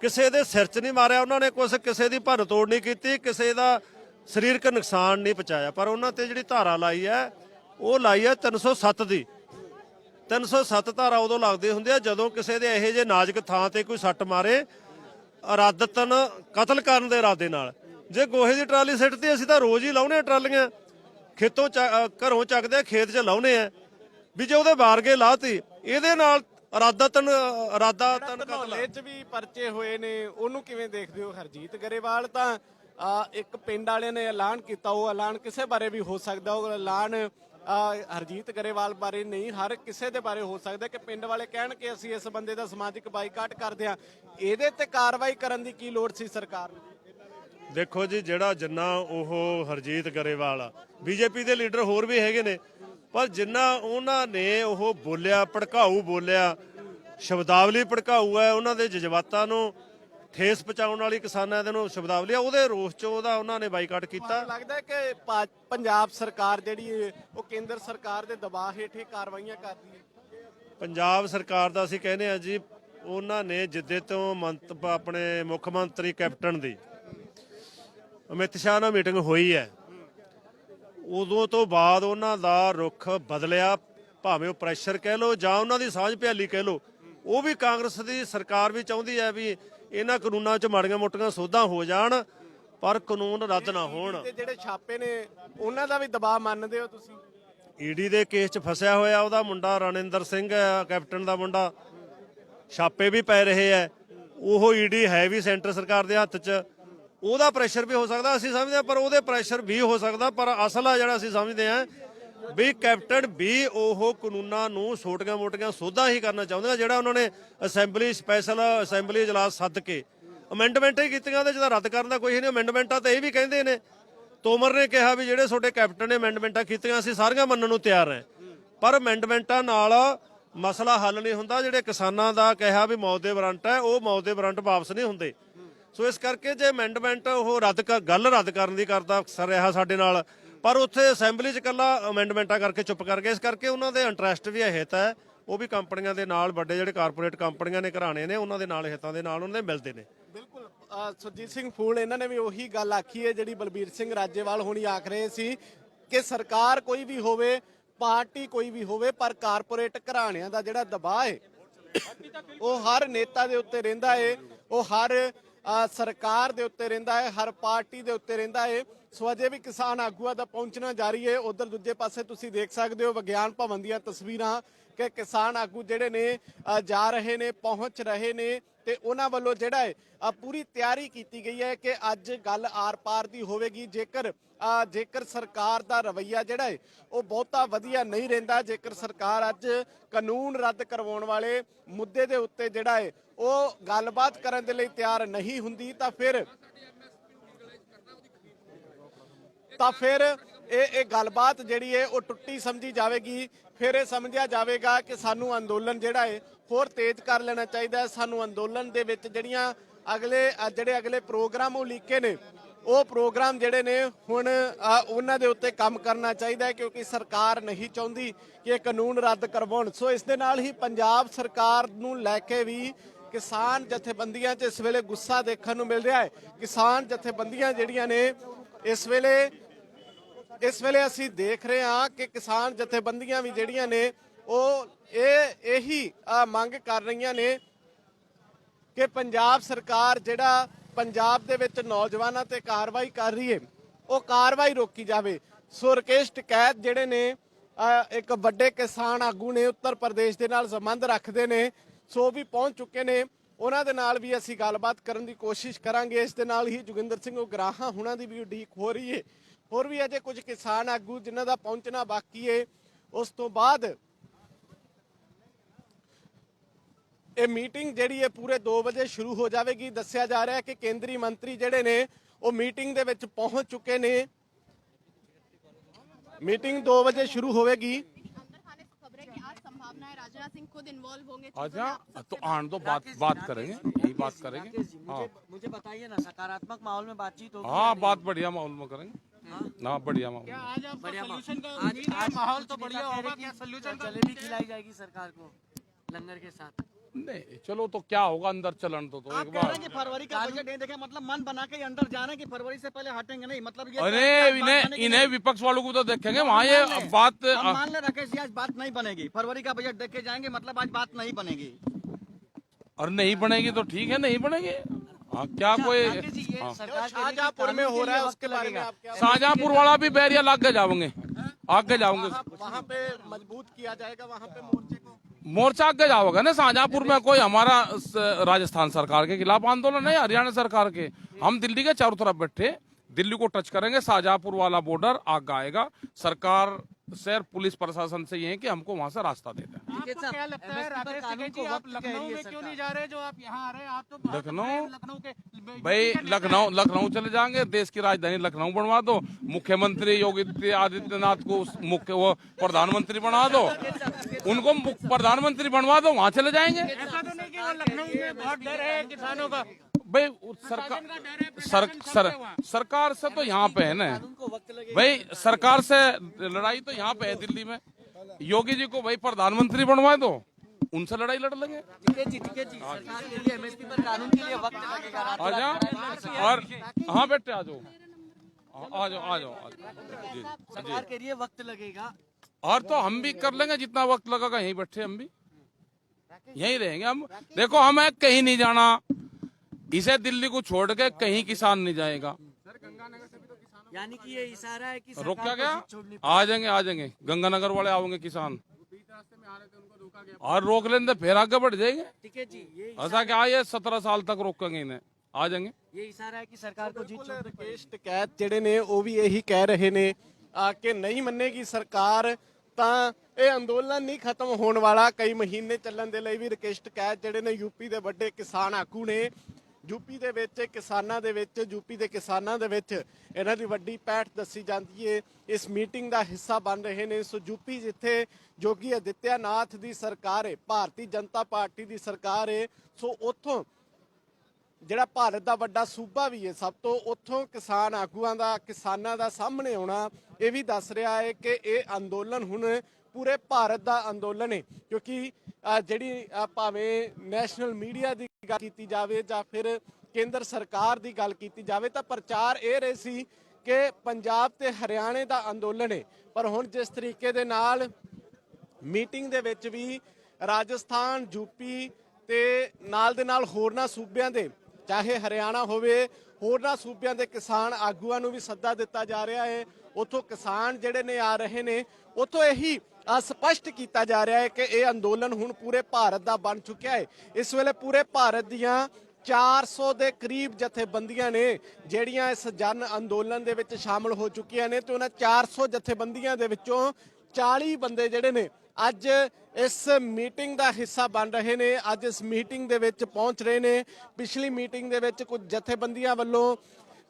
ਕਿਸੇ ਦੇ ਸਿਰ 'ਚ ਨਹੀਂ ਮਾਰਿਆ ਉਹਨਾਂ ਨੇ, ਕੁਛ ਕਿਸੇ ਦੀ ਭੰਨ ਤੋੜ ਨਹੀਂ ਕੀਤੀ, ਕਿਸੇ ਦਾ ਸਰੀਰਕ ਨੁਕਸਾਨ ਨਹੀਂ ਪਹੁੰਚਾਇਆ। ਪਰ ਉਹਨਾਂ ਤੇ ਜਿਹੜੀ ਧਾਰਾ ਲਾਈ ਹੈ, ਉਹ ਲਾਈ ਹੈ 307 ਦੀ। 307 ਧਾਰਾ ਉਦੋਂ ਲੱਗਦੇ ਹੁੰਦੇ ਆ ਜਦੋਂ ਕਿਸੇ ਦੇ ਇਹੋ ਜਿਹੇ ਨਾਜ਼ੁਕ ਥਾਂ ਤੇ ਕੋਈ ਸੱਟ ਮਾਰੇ ਇਰਾਦਤਨ ਕਤਲ ਕਰਨ ਦੇ ਇਰਾਦੇ ਨਾਲ। ਜੇ ਗੋਹੇ ਦੀ ਟਰਾਲੀ ਸਿੱਟਦੀ ਅਸੀਂ ਤਾਂ ਰੋਜ਼ ਹੀ ਲਾਉਨੇ ਆ ਟਰਾਲੀਆਂ। ਖੇਤੋਂ ਚ- ਘਰੋਂ ਚੱਕਦੇ ਆ ਖੇਤ 'ਚ ਲਾਉਨੇ ਆ ਵੀ ਜੇ ਉਹਦੇ ਬਾਰਗੇ ਲਾਤੀ ਇਹਦੇ ਨਾਲ ਇਰਾਦਤਨ ਇਰਾਦਾਤਨ ਕਤਲ ਧਨੌਲੇ 'ਚ ਵੀ ਪਰਚੇ ਹੋਏ ਨੇ ਉਹਨੂੰ ਕਿਵੇਂ ਦੇਖਦੇ ਹੋ ਹਰਜੀਤ ਗਰੇਵਾਲ? ਤਾਂ ਇੱਕ ਪਿੰਡ ਵਾਲਿਆਂ ਨੇ ਐਲਾਨ ਕੀਤਾ ਉਹ ਐਲਾਨ ਕਿਸੇ ਬਾਰੇ ਵੀ ਹੋ ਸਕਦਾ? ਉਹ ਐਲਾਨ ਹਰਜੀਤ ਗਰੇਵਾਲ ਬਾਰੇ ਨਹੀਂ ਹਰ ਕਿਸੇ ਦੇ ਬਾਰੇ ਹੋ ਸਕਦਾ ਕਿ ਪਿੰਡ ਵਾਲੇ ਕਹਿਣ ਕਿ ਅਸੀਂ ਇਸ ਬੰਦੇ ਦਾ ਸਮਾਜਿਕ ਬਾਈਕਾਟ ਕਰਦੇ ਹਾਂ। ਇਹਦੇ ਤੇ ਕਾਰਵਾਈ ਕਰਨ ਦੀ ਕੀ ਲੋੜ ਸੀ ਸਰਕਾਰ ਨੂੰ? ਦੇਖੋ ਜੀ ਜਿਹੜਾ ਜਿੰਨਾ ਉਹ ਹਰਜੀਤ ਗਰੇਵਾਲ ਆ ਬੀਜੇਪੀ ਦੇ ਲੀਡਰ ਹੋਰ ਵੀ ਹੈਗੇ ਨੇ। ਪਰ ਜਿੰਨਾ ਉਹਨਾਂ ਨੇ ਉਹ ਬੋਲਿਆ ਭੜਕਾਊ ਬੋਲਿਆ ਸ਼ਬਦਾਵਲੀ ਭੜਕਾਊ ਹੈ ਉਹਨਾਂ ਦੇ ਜਜ਼ਬਾਤਾਂ ਨੂੰ ਠੇਸ ਪਹੁੰਚਾਉਣ ਵਾਲੀ ਕਿਸਾਨਾਂ ਦੇ ਨੂੰ ਸ਼ਬਦਾਵਲੀ ਉਹਦੇ ਰੋਸ 'ਚ ਉਹਦਾ ਉਹਨਾਂ ਨੇ ਬਾਈਕਾਟ ਕੀਤਾ। ਲੱਗਦਾ ਕਿ ਪੰਜਾਬ ਸਰਕਾਰ ਜਿਹੜੀ ਉਹ ਕੇਂਦਰ ਸਰਕਾਰ ਦੇ ਦਬਾਅ ਹੇਠ ਇਹ ਕਾਰਵਾਈਆਂ ਕਰਦੀ ਹੈ? ਪੰਜਾਬ ਸਰਕਾਰ ਦਾ ਅਸੀਂ ਕਹਿੰਦੇ ਆ ਜੀ ਉਹਨਾਂ ਨੇ ਜਿੱਦੇ ਤੋਂ ਮੰਤ ਆਪਣੇ ਮੁੱਖ ਮੰਤਰੀ ਕੈਪਟਨ ਦੀ ਅਮਿਤ ਸ਼ਾਹ ਨਾਲ ਮੀਟਿੰਗ ਹੋਈ ਹੈ। ਉਦੋਂ ਤੋਂ ਬਾਅਦ ਉਹਨਾਂ ਦਾ ਰੁਖ ਬਦਲਿਆ ਭਾਵੇਂ ਉਹ ਪ੍ਰੈਸ਼ਰ ਕਹਿ ਲਓ ਜਾਂ ਉਹਨਾਂ ਦੀ ਸਾਂਝ ਭਿਆਲੀ ਕਹਿ ਲਓ ਉਹ ਵੀ ਕਾਂਗਰਸ ਦੀ ਸਰਕਾਰ ਵੀ ਚਾਹੁੰਦੀ ਹੈ ਵੀ ਇਹਨਾਂ ਕਾਨੂੰਨਾਂ 'ਚ ਮਾੜੀਆਂ ਮੋਟੀਆਂ ਸੋਧਾਂ ਹੋ ਜਾਣ ਪਰ ਕਾਨੂੰਨ ਰੱਦ ਨਾ ਹੋਣ। ਤੇ ਜਿਹੜੇ ਛਾਪੇ ਨੇ ਉਹਨਾਂ ਦਾ ਵੀ ਦਬਾਅ ਮੰਨਦੇ ਹੋ ਤੁਸੀਂ? ਈਡੀ ਦੇ ਕੇਸ 'ਚ ਫਸਿਆ ਹੋਇਆ ਉਹਦਾ ਮੁੰਡਾ ਰਣਿੰਦਰ ਸਿੰਘ ਹੈ ਕੈਪਟਨ ਦਾ ਮੁੰਡਾ। ਛਾਪੇ ਵੀ ਪੈ ਰਹੇ ਐ ਉਹ ਈਡੀ ਹੈ ਵੀ ਸੈਂਟਰ ਸਰਕਾਰ ਦੇ ਹੱਥ 'ਚ। ਉਹਦਾ ਪ੍ਰੈਸ਼ਰ ਵੀ ਹੋ ਸਕਦਾ, ਅਸੀਂ ਸਮਝਦੇ ਹਾਂ, ਪਰ ਉਹਦੇ ਪ੍ਰੈਸ਼ਰ ਵੀ ਹੋ ਸਕਦਾ, ਪਰ ਅਸਲ ਆ ਜਿਹੜਾ ਅਸੀਂ ਸਮਝਦੇ ਹਾਂ ਵੀ ਕੈਪਟਨ ਵੀ ਉਹ ਕਾਨੂੰਨਾਂ ਨੂੰ ਛੋਟੀਆਂ ਮੋਟੀਆਂ ਸੋਧਾਂ ਹੀ ਕਰਨਾ ਚਾਹੁੰਦੇ ਆ, ਜਿਹੜਾ ਉਹਨਾਂ ਨੇ ਅਸੈਂਬਲੀ ਸਪੈਸ਼ਲ ਅਸੈਂਬਲੀ ਇਜਲਾਸ ਸੱਦ ਕੇ ਅਮੈਂਡਮੈਂਟਾਂ ਹੀ ਕੀਤੀਆਂ ਉਹਦੇ 'ਚ ਤਾਂ ਰੱਦ ਕਰਨ ਦਾ ਕੋਈ ਨਹੀਂ ਅਮੈਂਡਮੈਂਟਾਂ ਤਾਂ ਇਹ ਵੀ ਕਹਿੰਦੇ ਨੇ। ਤੋਮਰ ਨੇ ਕਿਹਾ ਵੀ ਜਿਹੜੇ ਤੁਹਾਡੇ ਕੈਪਟਨ ਨੇ ਅਮੈਂਡਮੈਂਟਾਂ ਕੀਤੀਆਂ, ਅਸੀਂ ਸਾਰੀਆਂ ਮੰਨਣ ਨੂੰ ਤਿਆਰ ਹਾਂ। ਪਰ ਅਮੈਂਡਮੈਂਟਾਂ ਨਾਲ ਮਸਲਾ ਹੱਲ ਨਹੀਂ ਹੁੰਦਾ, ਜਿਹੜੇ ਕਿਸਾਨਾਂ ਦਾ ਕਿਹਾ ਵੀ ਮੌਤ ਦੇ ਵਾਰੰਟ ਹੈ, ਉਹ ਮੌਤ ਦੇ ਵਾਰੰਟ ਵਾਪਸ ਨਹੀਂ ਹੁੰਦੇ। ਸੋ ਇਸ ਕਰਕੇ ਜੇ ਅਮੈਂਡਮੈਂਟ ਉਹ ਰੱਦ ਕਰ, ਗੱਲ ਰੱਦ ਕਰਨ ਦੀ ਕਰਦਾ ਅਕਸਰ ਰਿਹਾ ਸਾਡੇ ਨਾਲ, ਪਰ ਉੱਥੇ ਅਸੈਂਬਲੀ 'ਚ ਕੱਲਾ ਅਮੈਂਡਮੈਂਟਾਂ ਕਰਕੇ ਚੁੱਪ ਕਰ ਗਏ। ਇਸ ਕਰਕੇ ਉਹਨਾਂ ਦੇ ਇੰਟਰਸਟ ਵੀ ਹਿੱਤ ਹੈ, ਉਹ ਵੀ ਕੰਪਨੀਆਂ ਦੇ ਨਾਲ, ਵੱਡੇ ਜਿਹੜੇ ਕਾਰਪੋਰੇਟ ਕੰਪਨੀਆਂ ਨੇ, ਘਰਾਣੇ ਨੇ, ਉਹਨਾਂ ਦੇ ਨਾਲ ਹਿੱਤਾਂ ਦੇ ਨਾਲ ਉਹਨਾਂ ਦੇ ਮਿਲਦੇ ਨੇ। ਬਿਲਕੁਲ ਸੁਰਜੀਤ ਸਿੰਘ ਫੂਲ, ਇਹਨਾਂ ਨੇ ਵੀ ਉਹੀ ਗੱਲ ਆਖੀ ਹੈ, ਜਿਹੜੀ ਬਲਬੀਰ ਸਿੰਘ ਰਾਜੇਵਾਲ ਹੁਣੀ ਆਖ ਰਹੇ ਸੀ ਕਿ ਸਰਕਾਰ ਕੋਈ ਵੀ ਹੋਵੇ, ਪਾਰਟੀ ਕੋਈ ਵੀ ਹੋਵੇ, ਪਰ ਕਾਰਪੋਰੇਟ ਘਰਾਣਿਆਂ ਦਾ ਜਿਹੜਾ ਦਬਾਅ ਹੈ, ਉਹ ਹਰ ਨੇਤਾ ਦੇ ਉੱਤੇ ਰਹਿੰਦਾ ਏ ਉਹ ਹਰ ਸਰਕਾਰ ਦੇ ਉੱਤੇ ਰਹਿੰਦਾ ਹੈ, ਹਰ ਪਾਰਟੀ ਦੇ ਉੱਤੇ ਰਹਿੰਦਾ ਹੈ। ਸੋ ਅਜੇ ਵੀ ਕਿਸਾਨ ਆਗੂਆਂ ਦਾ ਪਹੁੰਚਣਾ ਜਾਰੀ ਹੈ। ਉਧਰ ਦੂਜੇ ਪਾਸੇ ਤੁਸੀਂ ਦੇਖ ਸਕਦੇ ਹੋ ਵਿਗਿਆਨ ਭਵਨ ਦੀਆਂ ਤਸਵੀਰਾਂ ਕਿ ਕਿਸਾਨ ਆਗੂ ਜਿਹੜੇ ਨੇ ਜਾ ਰਹੇ ਨੇ, ਪਹੁੰਚ ਰਹੇ ਨੇ ਤੇ ਉਹਨਾਂ ਵੱਲੋਂ ਜਿਹੜਾ ਹੈ ਪੂਰੀ ਤਿਆਰੀ ਕੀਤੀ ਗਈ ਹੈ ਕਿ ਅੱਜ ਗੱਲ ਆਰ-ਪਾਰ ਦੀ ਹੋਵੇਗੀ। ਜੇਕਰ ਜੇਕਰ ਸਰਕਾਰ ਦਾ ਰਵੱਈਆ ਜਿਹੜਾ ਹੈ, ਉਹ ਬਹੁਤਾ ਵਧੀਆ ਨਹੀਂ ਰਹਿੰਦਾ, ਜੇਕਰ ਸਰਕਾਰ ਅੱਜ ਕਾਨੂੰਨ ਰੱਦ ਕਰਵਾਉਣ ਵਾਲੇ ਮੁੱਦੇ ਦੇ ਉੱਤੇ ਜਿਹੜਾ ਹੈ ਉਹ ਗੱਲਬਾਤ ਕਰਨ ਦੇ ਲਈ ਤਿਆਰ ਨਹੀਂ ਹੁੰਦੀ, ਤਾਂ ਫਿਰ ਤਾਂ ਫਿਰ ਇਹ ਇਹ ਗੱਲਬਾਤ ਜਿਹੜੀ ਹੈ, ਉਹ ਟੁੱਟੀ ਸਮਝੀ ਜਾਵੇਗੀ। ਫਿਰ ਇਹ ਸਮਝਿਆ ਜਾਵੇਗਾ ਕਿ ਸਾਨੂੰ ਅੰਦੋਲਨ ਜਿਹੜਾ ਹੈ, ਹੋਰ ਤੇਜ਼ ਕਰ ਲੈਣਾ ਚਾਹੀਦਾ ਹੈ। ਸਾਨੂੰ ਅੰਦੋਲਨ ਦੇ ਵਿੱਚ ਜਿਹੜੀਆਂ ਅਗਲੇ ਜਿਹੜੇ ਅਗਲੇ ਪ੍ਰੋਗਰਾਮ ਉਲੀਕੇ ਨੇ, ਉਹ ਪ੍ਰੋਗਰਾਮ ਜਿਹੜੇ ਨੇ, ਹੁਣ ਉਹਨਾਂ ਦੇ ਉੱਤੇ ਕੰਮ ਕਰਨਾ ਚਾਹੀਦਾ ਹੈ, ਕਿਉਂਕਿ ਸਰਕਾਰ ਨਹੀਂ ਚਾਹੁੰਦੀ ਕਿ ਇਹ ਕਾਨੂੰਨ ਰੱਦ ਕਰਵਾਉਣ। ਸੋ ਇਸ ਦੇ ਨਾਲ ਹੀ ਪੰਜਾਬ ਸਰਕਾਰ ਨੂੰ ਲੈ ਕੇ ਵੀ ਕਿਸਾਨ ਜਥੇਬੰਦੀਆਂ 'ਚ ਇਸ ਵੇਲੇ ਗੁੱਸਾ ਦੇਖਣ ਨੂੰ ਮਿਲ ਰਿਹਾ ਹੈ। ਕਿਸਾਨ ਜਥੇਬੰਦੀਆਂ ਜਿਹੜੀਆਂ ਨੇ ਇਸ ਵੇਲੇ ਇਸ ਵੇਲੇ ਅਸੀਂ ਦੇਖ ਰਹੇ ਹਾਂ ਕਿ ਕਿਸਾਨ ਜਥੇਬੰਦੀਆਂ ਵੀ ਜਿਹੜੀਆਂ ਨੇ ਉਹ ਇਹ ਇਹੀ ਮੰਗ ਕਰ ਰਹੀਆਂ ਨੇ ਕਿ ਪੰਜਾਬ ਸਰਕਾਰ ਜਿਹੜਾ ਪੰਜਾਬ ਦੇ ਵਿੱਚ ਨੌਜਵਾਨਾਂ ਤੇ ਕਾਰਵਾਈ ਕਰ ਰਹੀ ਹੈ ਉਹ ਕਾਰਵਾਈ ਰੋਕੀ ਜਾਵੇ। ਸੋ ਰਕੇਸ਼ ਟਕੈਤ ਜਿਹੜੇ ਨੇ ਅ, ਇੱਕ ਵੱਡੇ ਕਿਸਾਨ ਆਗੂ ਨੇ ਉੱਤਰ ਪ੍ਰਦੇਸ਼ ਦੇ ਨਾਲ ਸੰਬੰਧ ਰੱਖਦੇ ਨੇ। ਸੋ ਵੀ ਪਹੁੰਚ ਚੁੱਕੇ ਨੇ। ਉਹਨਾਂ ਦੇ ਨਾਲ ਵੀ ਅਸੀਂ ਗੱਲਬਾਤ ਕਰਨ ਦੀ ਕੋਸ਼ਿਸ਼ ਕਰਾਂਗੇ। ਇਸ ਦੇ ਨਾਲ ਹੀ ਜੋਗਿੰਦਰ ਸਿੰਘ ਉਗਰਾਹਾਂ ਹੁਣਾਂ ਦੀ ਵੀ ਉਡੀਕ ਹੋ ਰਹੀ ਹੈ ਹੋਰ ਵੀ ਅਜੇ ਕੁਝ ਕਿਸਾਨ ਆਗੂ ਜਿਨ੍ਹਾਂ ਦਾ ਪਹੁੰਚਣਾ ਬਾਕੀ ਹੈ ਉਸ ਤੋਂ ਬਾਅਦ ਇਹ ਮੀਟਿੰਗ ਜਿਹੜੀ ਹੈ ਪੂਰੇ 2 ਵਜੇ ਸ਼ੁਰੂ ਹੋ ਜਾਵੇਗੀ। ਦੱਸਿਆ ਜਾ ਰਿਹਾ ਹੈ ਕਿ ਕੇਂਦਰੀ ਮੰਤਰੀ ਜਿਹੜੇ ਨੇ, ਉਹ ਮੀਟਿੰਗ ਦੇ ਵਿੱਚ ਪਹੁੰਚ ਚੁੱਕੇ ਨੇ। ਮੀਟਿੰਗ 2 ਵਜੇ ਸ਼ੁਰੂ ਹੋਵੇਗੀ। राजनाथ सिंह खुद इन्वॉल्व होंगे अच्छा तो आन दो बात बात करेंगे यही बात करेंगे। हाँ मुझे मुझे बताइए ना सकारात्मक माहौल में बातचीत होगी हाँ बात बढ़िया माहौल में करेंगे। हाँ। बढ़िया माहौल में। बढ़िया माहौल। आज आज माहौल तो बढ़िया होगा क्या सोल्यूशन जलेबी खिलाई जाएगी सरकार को लंगर के साथ। नहीं चलो तो क्या होगा अंदर चलन तो, तो आप कह बार। कि फरवरी का बजट नहीं देखे मतलब मन बना के अंदर जा रहे हैं कि फरवरी से पहले हटेंगे नहीं मतलब ये अरे इन्हें इन्हें विपक्ष वालों को तो देखेंगे वहाँ ये। बात मान ले राकेश जी आज बात नहीं बनेगी। फरवरी का बजट देख के जाएँगे मतलब आज बात नहीं बनेगी। और नहीं बनेगी तो ठीक है नहीं बनेगी? हाँ क्या कोई ये हाँ। सरकार कह रही है कि में हो रहा है उसके बारे में क्या शाहजहांपुर वाला भी बैरिया लाग के जाओगे। आगे जाओगे। वहाँ पे मज़बूत किया जाएगा वहाँ पे मोर्चे आगे जाओगे ना, शाहजहापुर में कोई हमारा राजस्थान सरकार के खिलाफ आंदोलन है हरियाणा सरकार के? हम दिल्ली के चारों तरफ़ बैठे, दिल्ली को टच करेंगे, शाहजहापुर वाला बॉर्डर आग आएगा। सरकार से पुलिस प्रशासन से ये है कि हमको वहाँ से रास्ता देता दें। आपको क्या लगता है राकेश टिकैत जी आप लखनऊ में क्यों नहीं जा रहे? जो आप यहाँ आ रहे हैं आप तो लखनऊ? लखनऊ के। भाई लखनऊ लखनऊ चले जाएँगे देश की राजधानी लखनऊ बनवा दो। मुख्यमंत्री योगी आदित्यनाथ को मुख्य वो प्रधानमंत्री बना दो। उनको प्रधानमंत्री बनवा दो वहाँ चले जाएँगे। ऐसा तो नहीं कि वो लखनऊ में बहुत डर है किसानों का। भाई सरकार सर, सर, सरकार से तो यहाँ पे है ना। भाई सरकार से लड़ाई तो यहाँ पे है दिल्ली में। योगी जी को भाई प्रधानमंत्री बनवा दो उनसे लड़ाई लड़ लेंगे। आ जाओ और हाँ बेटे, आ जाओ। आ जाओ आ जाओ सरकार के लिए वक्त लगेगा और तो हम भी कर लेंगे, जितना वक्त लगेगा यहीं बैठे हम भी। यहीं रहेंगे हम। देखो, हमें कहीं नहीं जाना। इसे दिल्ली को छोड़ के कहीं किसान नहीं जाएगा। यानी कि ये इशारा है कि रोक क्या सरकार को गया जीत छोड़नी आ जाएंगे आ जाएंगे गंगानगर वाले आओगे किसान और रोक लेंगे तो फिर आगे बढ़ जाएंगे टिकट जी ये ऐसा क्या ये सत्रह साल तक रोकेंगे इन्हें आ जाएंगे ये इशारा है कि सरकार को जीत ਬਿਲਕੁਲ ਰਕੇਸ਼ ਟਕੈਤ ਜਿਹੜੇ ਨੇ ਉਹ ਵੀ ਇਹੀ ਕਹਿ ਰਹੇ ਨੇ ਆ ਕਿ ਨਹੀਂ ਮੰਨੇਗੀ ਸਰਕਾਰ ਤਾਂ ਇਹ ਅੰਦੋਲਨ ਨਹੀਂ ਖਤਮ ਹੋਣ ਵਾਲਾ ਕਈ ਮਹੀਨੇ ਚੱਲਣ ਦੇ ਲਈ ਵੀ ਰਕੇਸ਼ ਟਕੈਤ ਜਿਹੜੇ ਨੇ ਯੂਪੀ ਦੇ ਵੱਡੇ ਕਿਸਾਨ ਆਗੂ ਨੇ ਯੂਪੀ ਦੇ ਵਿੱਚ, ਕਿਸਾਨਾਂ ਦੇ ਵਿੱਚ, ਯੂਪੀ ਦੇ ਕਿਸਾਨਾਂ ਦੇ ਵਿੱਚ ਇਹਨਾਂ ਦੀ ਵੱਡੀ ਪੈਠ ਦੱਸੀ ਜਾਂਦੀ ਹੈ ਇਸ ਮੀਟਿੰਗ ਦਾ ਹਿੱਸਾ ਬਣ ਰਹੇ ਨੇ। ਸੋ ਯੂਪੀ ਜਿੱਥੇ ਜੋਗੀ ਆਦਿੱਤਿਆਨਾਥ ਦੀ ਸਰਕਾਰ ਏ, ਭਾਰਤੀ ਜਨਤਾ ਪਾਰਟੀ ਦੀ ਸਰਕਾਰ ਏ, ਸੋ ਉੱਥੋਂ ਜਿਹੜਾ ਭਾਰਤ ਦਾ ਵੱਡਾ ਸੂਬਾ ਵੀ ਹੈ ਸਭ ਤੋਂ, ਉੱਥੋਂ ਕਿਸਾਨ ਆਗੂਆਂ ਦਾ, ਕਿਸਾਨਾਂ ਦਾ ਸਾਹਮਣੇ ਆਉਣਾ, ਇਹ ਵੀ ਦੱਸ ਰਿਹਾ ਹੈ ਕਿ ਇਹ ਅੰਦੋਲਨ ਹੁਣ ਪੂਰੇ ਭਾਰਤ ਦਾ ਅੰਦੋਲਨ ਹੈ ਕਿਉਂਕਿ ਜਿਹੜੀ ਭਾਵੇਂ ਨੈਸ਼ਨਲ ਮੀਡੀਆ ਦੀ ਗੱਲ ਕੀਤੀ ਜਾਵੇ ਜਾਂ ਫਿਰ ਕੇਂਦਰ ਸਰਕਾਰ ਦੀ ਗੱਲ ਕੀਤੀ ਜਾਵੇ, ਤਾਂ ਪ੍ਰਚਾਰ ਇਹ ਰਹੇ ਸੀ ਕਿ ਪੰਜਾਬ ਤੇ ਹਰਿਆਣੇ ਦਾ ਅੰਦੋਲਨ ਹੈ ਪਰ ਹੁਣ ਜਿਸ ਤਰੀਕੇ ਦੇ ਨਾਲ ਮੀਟਿੰਗ ਦੇ ਵਿੱਚ ਵੀ ਰਾਜਸਥਾਨ ਯੂਪੀ ਤੇ ਨਾਲ ਦੇ ਨਾਲ ਹੋਰਨਾਂ ਸੂਬਿਆਂ ਦੇ, ਚਾਹੇ ਹਰਿਆਣਾ ਹੋਵੇ, ਹੋਰਨਾਂ ਸੂਬਿਆਂ ਦੇ ਕਿਸਾਨ ਆਗੂਆਂ ਨੂੰ ਵੀ ਸੱਦਾ ਦਿੱਤਾ ਜਾ ਰਿਹਾ ਹੈ ਉੱਥੋਂ ਕਿਸਾਨ ਜਿਹੜੇ ਨੇ ਆ ਰਹੇ ਨੇ, ਉੱਥੋਂ ਇਹੀ ਸਪਸ਼ਟ ਕੀਤਾ ਜਾ ਰਿਹਾ ਹੈ ਕਿ ਇਹ ਅੰਦੋਲਨ ਹੁਣ ਪੂਰੇ ਭਾਰਤ ਦਾ ਬਣ ਚੁੱਕਿਆ ਹੈ। ਇਸ ਵੇਲੇ ਪੂਰੇ ਭਾਰਤ ਦੀਆਂ 400 ਦੇ ਕਰੀਬ ਜਥੇਬੰਦੀਆਂ ਨੇ ਜਿਹੜੀਆਂ ਇਸ ਜਨ ਅੰਦੋਲਨ ਦੇ ਵਿੱਚ ਸ਼ਾਮਲ ਹੋ ਚੁੱਕੀਆਂ ਨੇ ਤੇ ਉਹਨਾਂ 400 ਜਥੇਬੰਦੀਆਂ ਦੇ ਵਿੱਚੋਂ 40 ਬੰਦੇ ਜਿਹੜੇ ਨੇ ਅੱਜ ਇਸ ਮੀਟਿੰਗ ਦਾ ਹਿੱਸਾ ਬਣ ਰਹੇ ਨੇ। ਅੱਜ ਇਸ ਮੀਟਿੰਗ ਦੇ ਵਿੱਚ ਪਹੁੰਚ ਰਹੇ ਨੇ। ਪਿਛਲੀ ਮੀਟਿੰਗ ਦੇ ਵਿੱਚ ਕੁਝ ਜਥੇਬੰਦੀਆਂ ਵੱਲੋਂ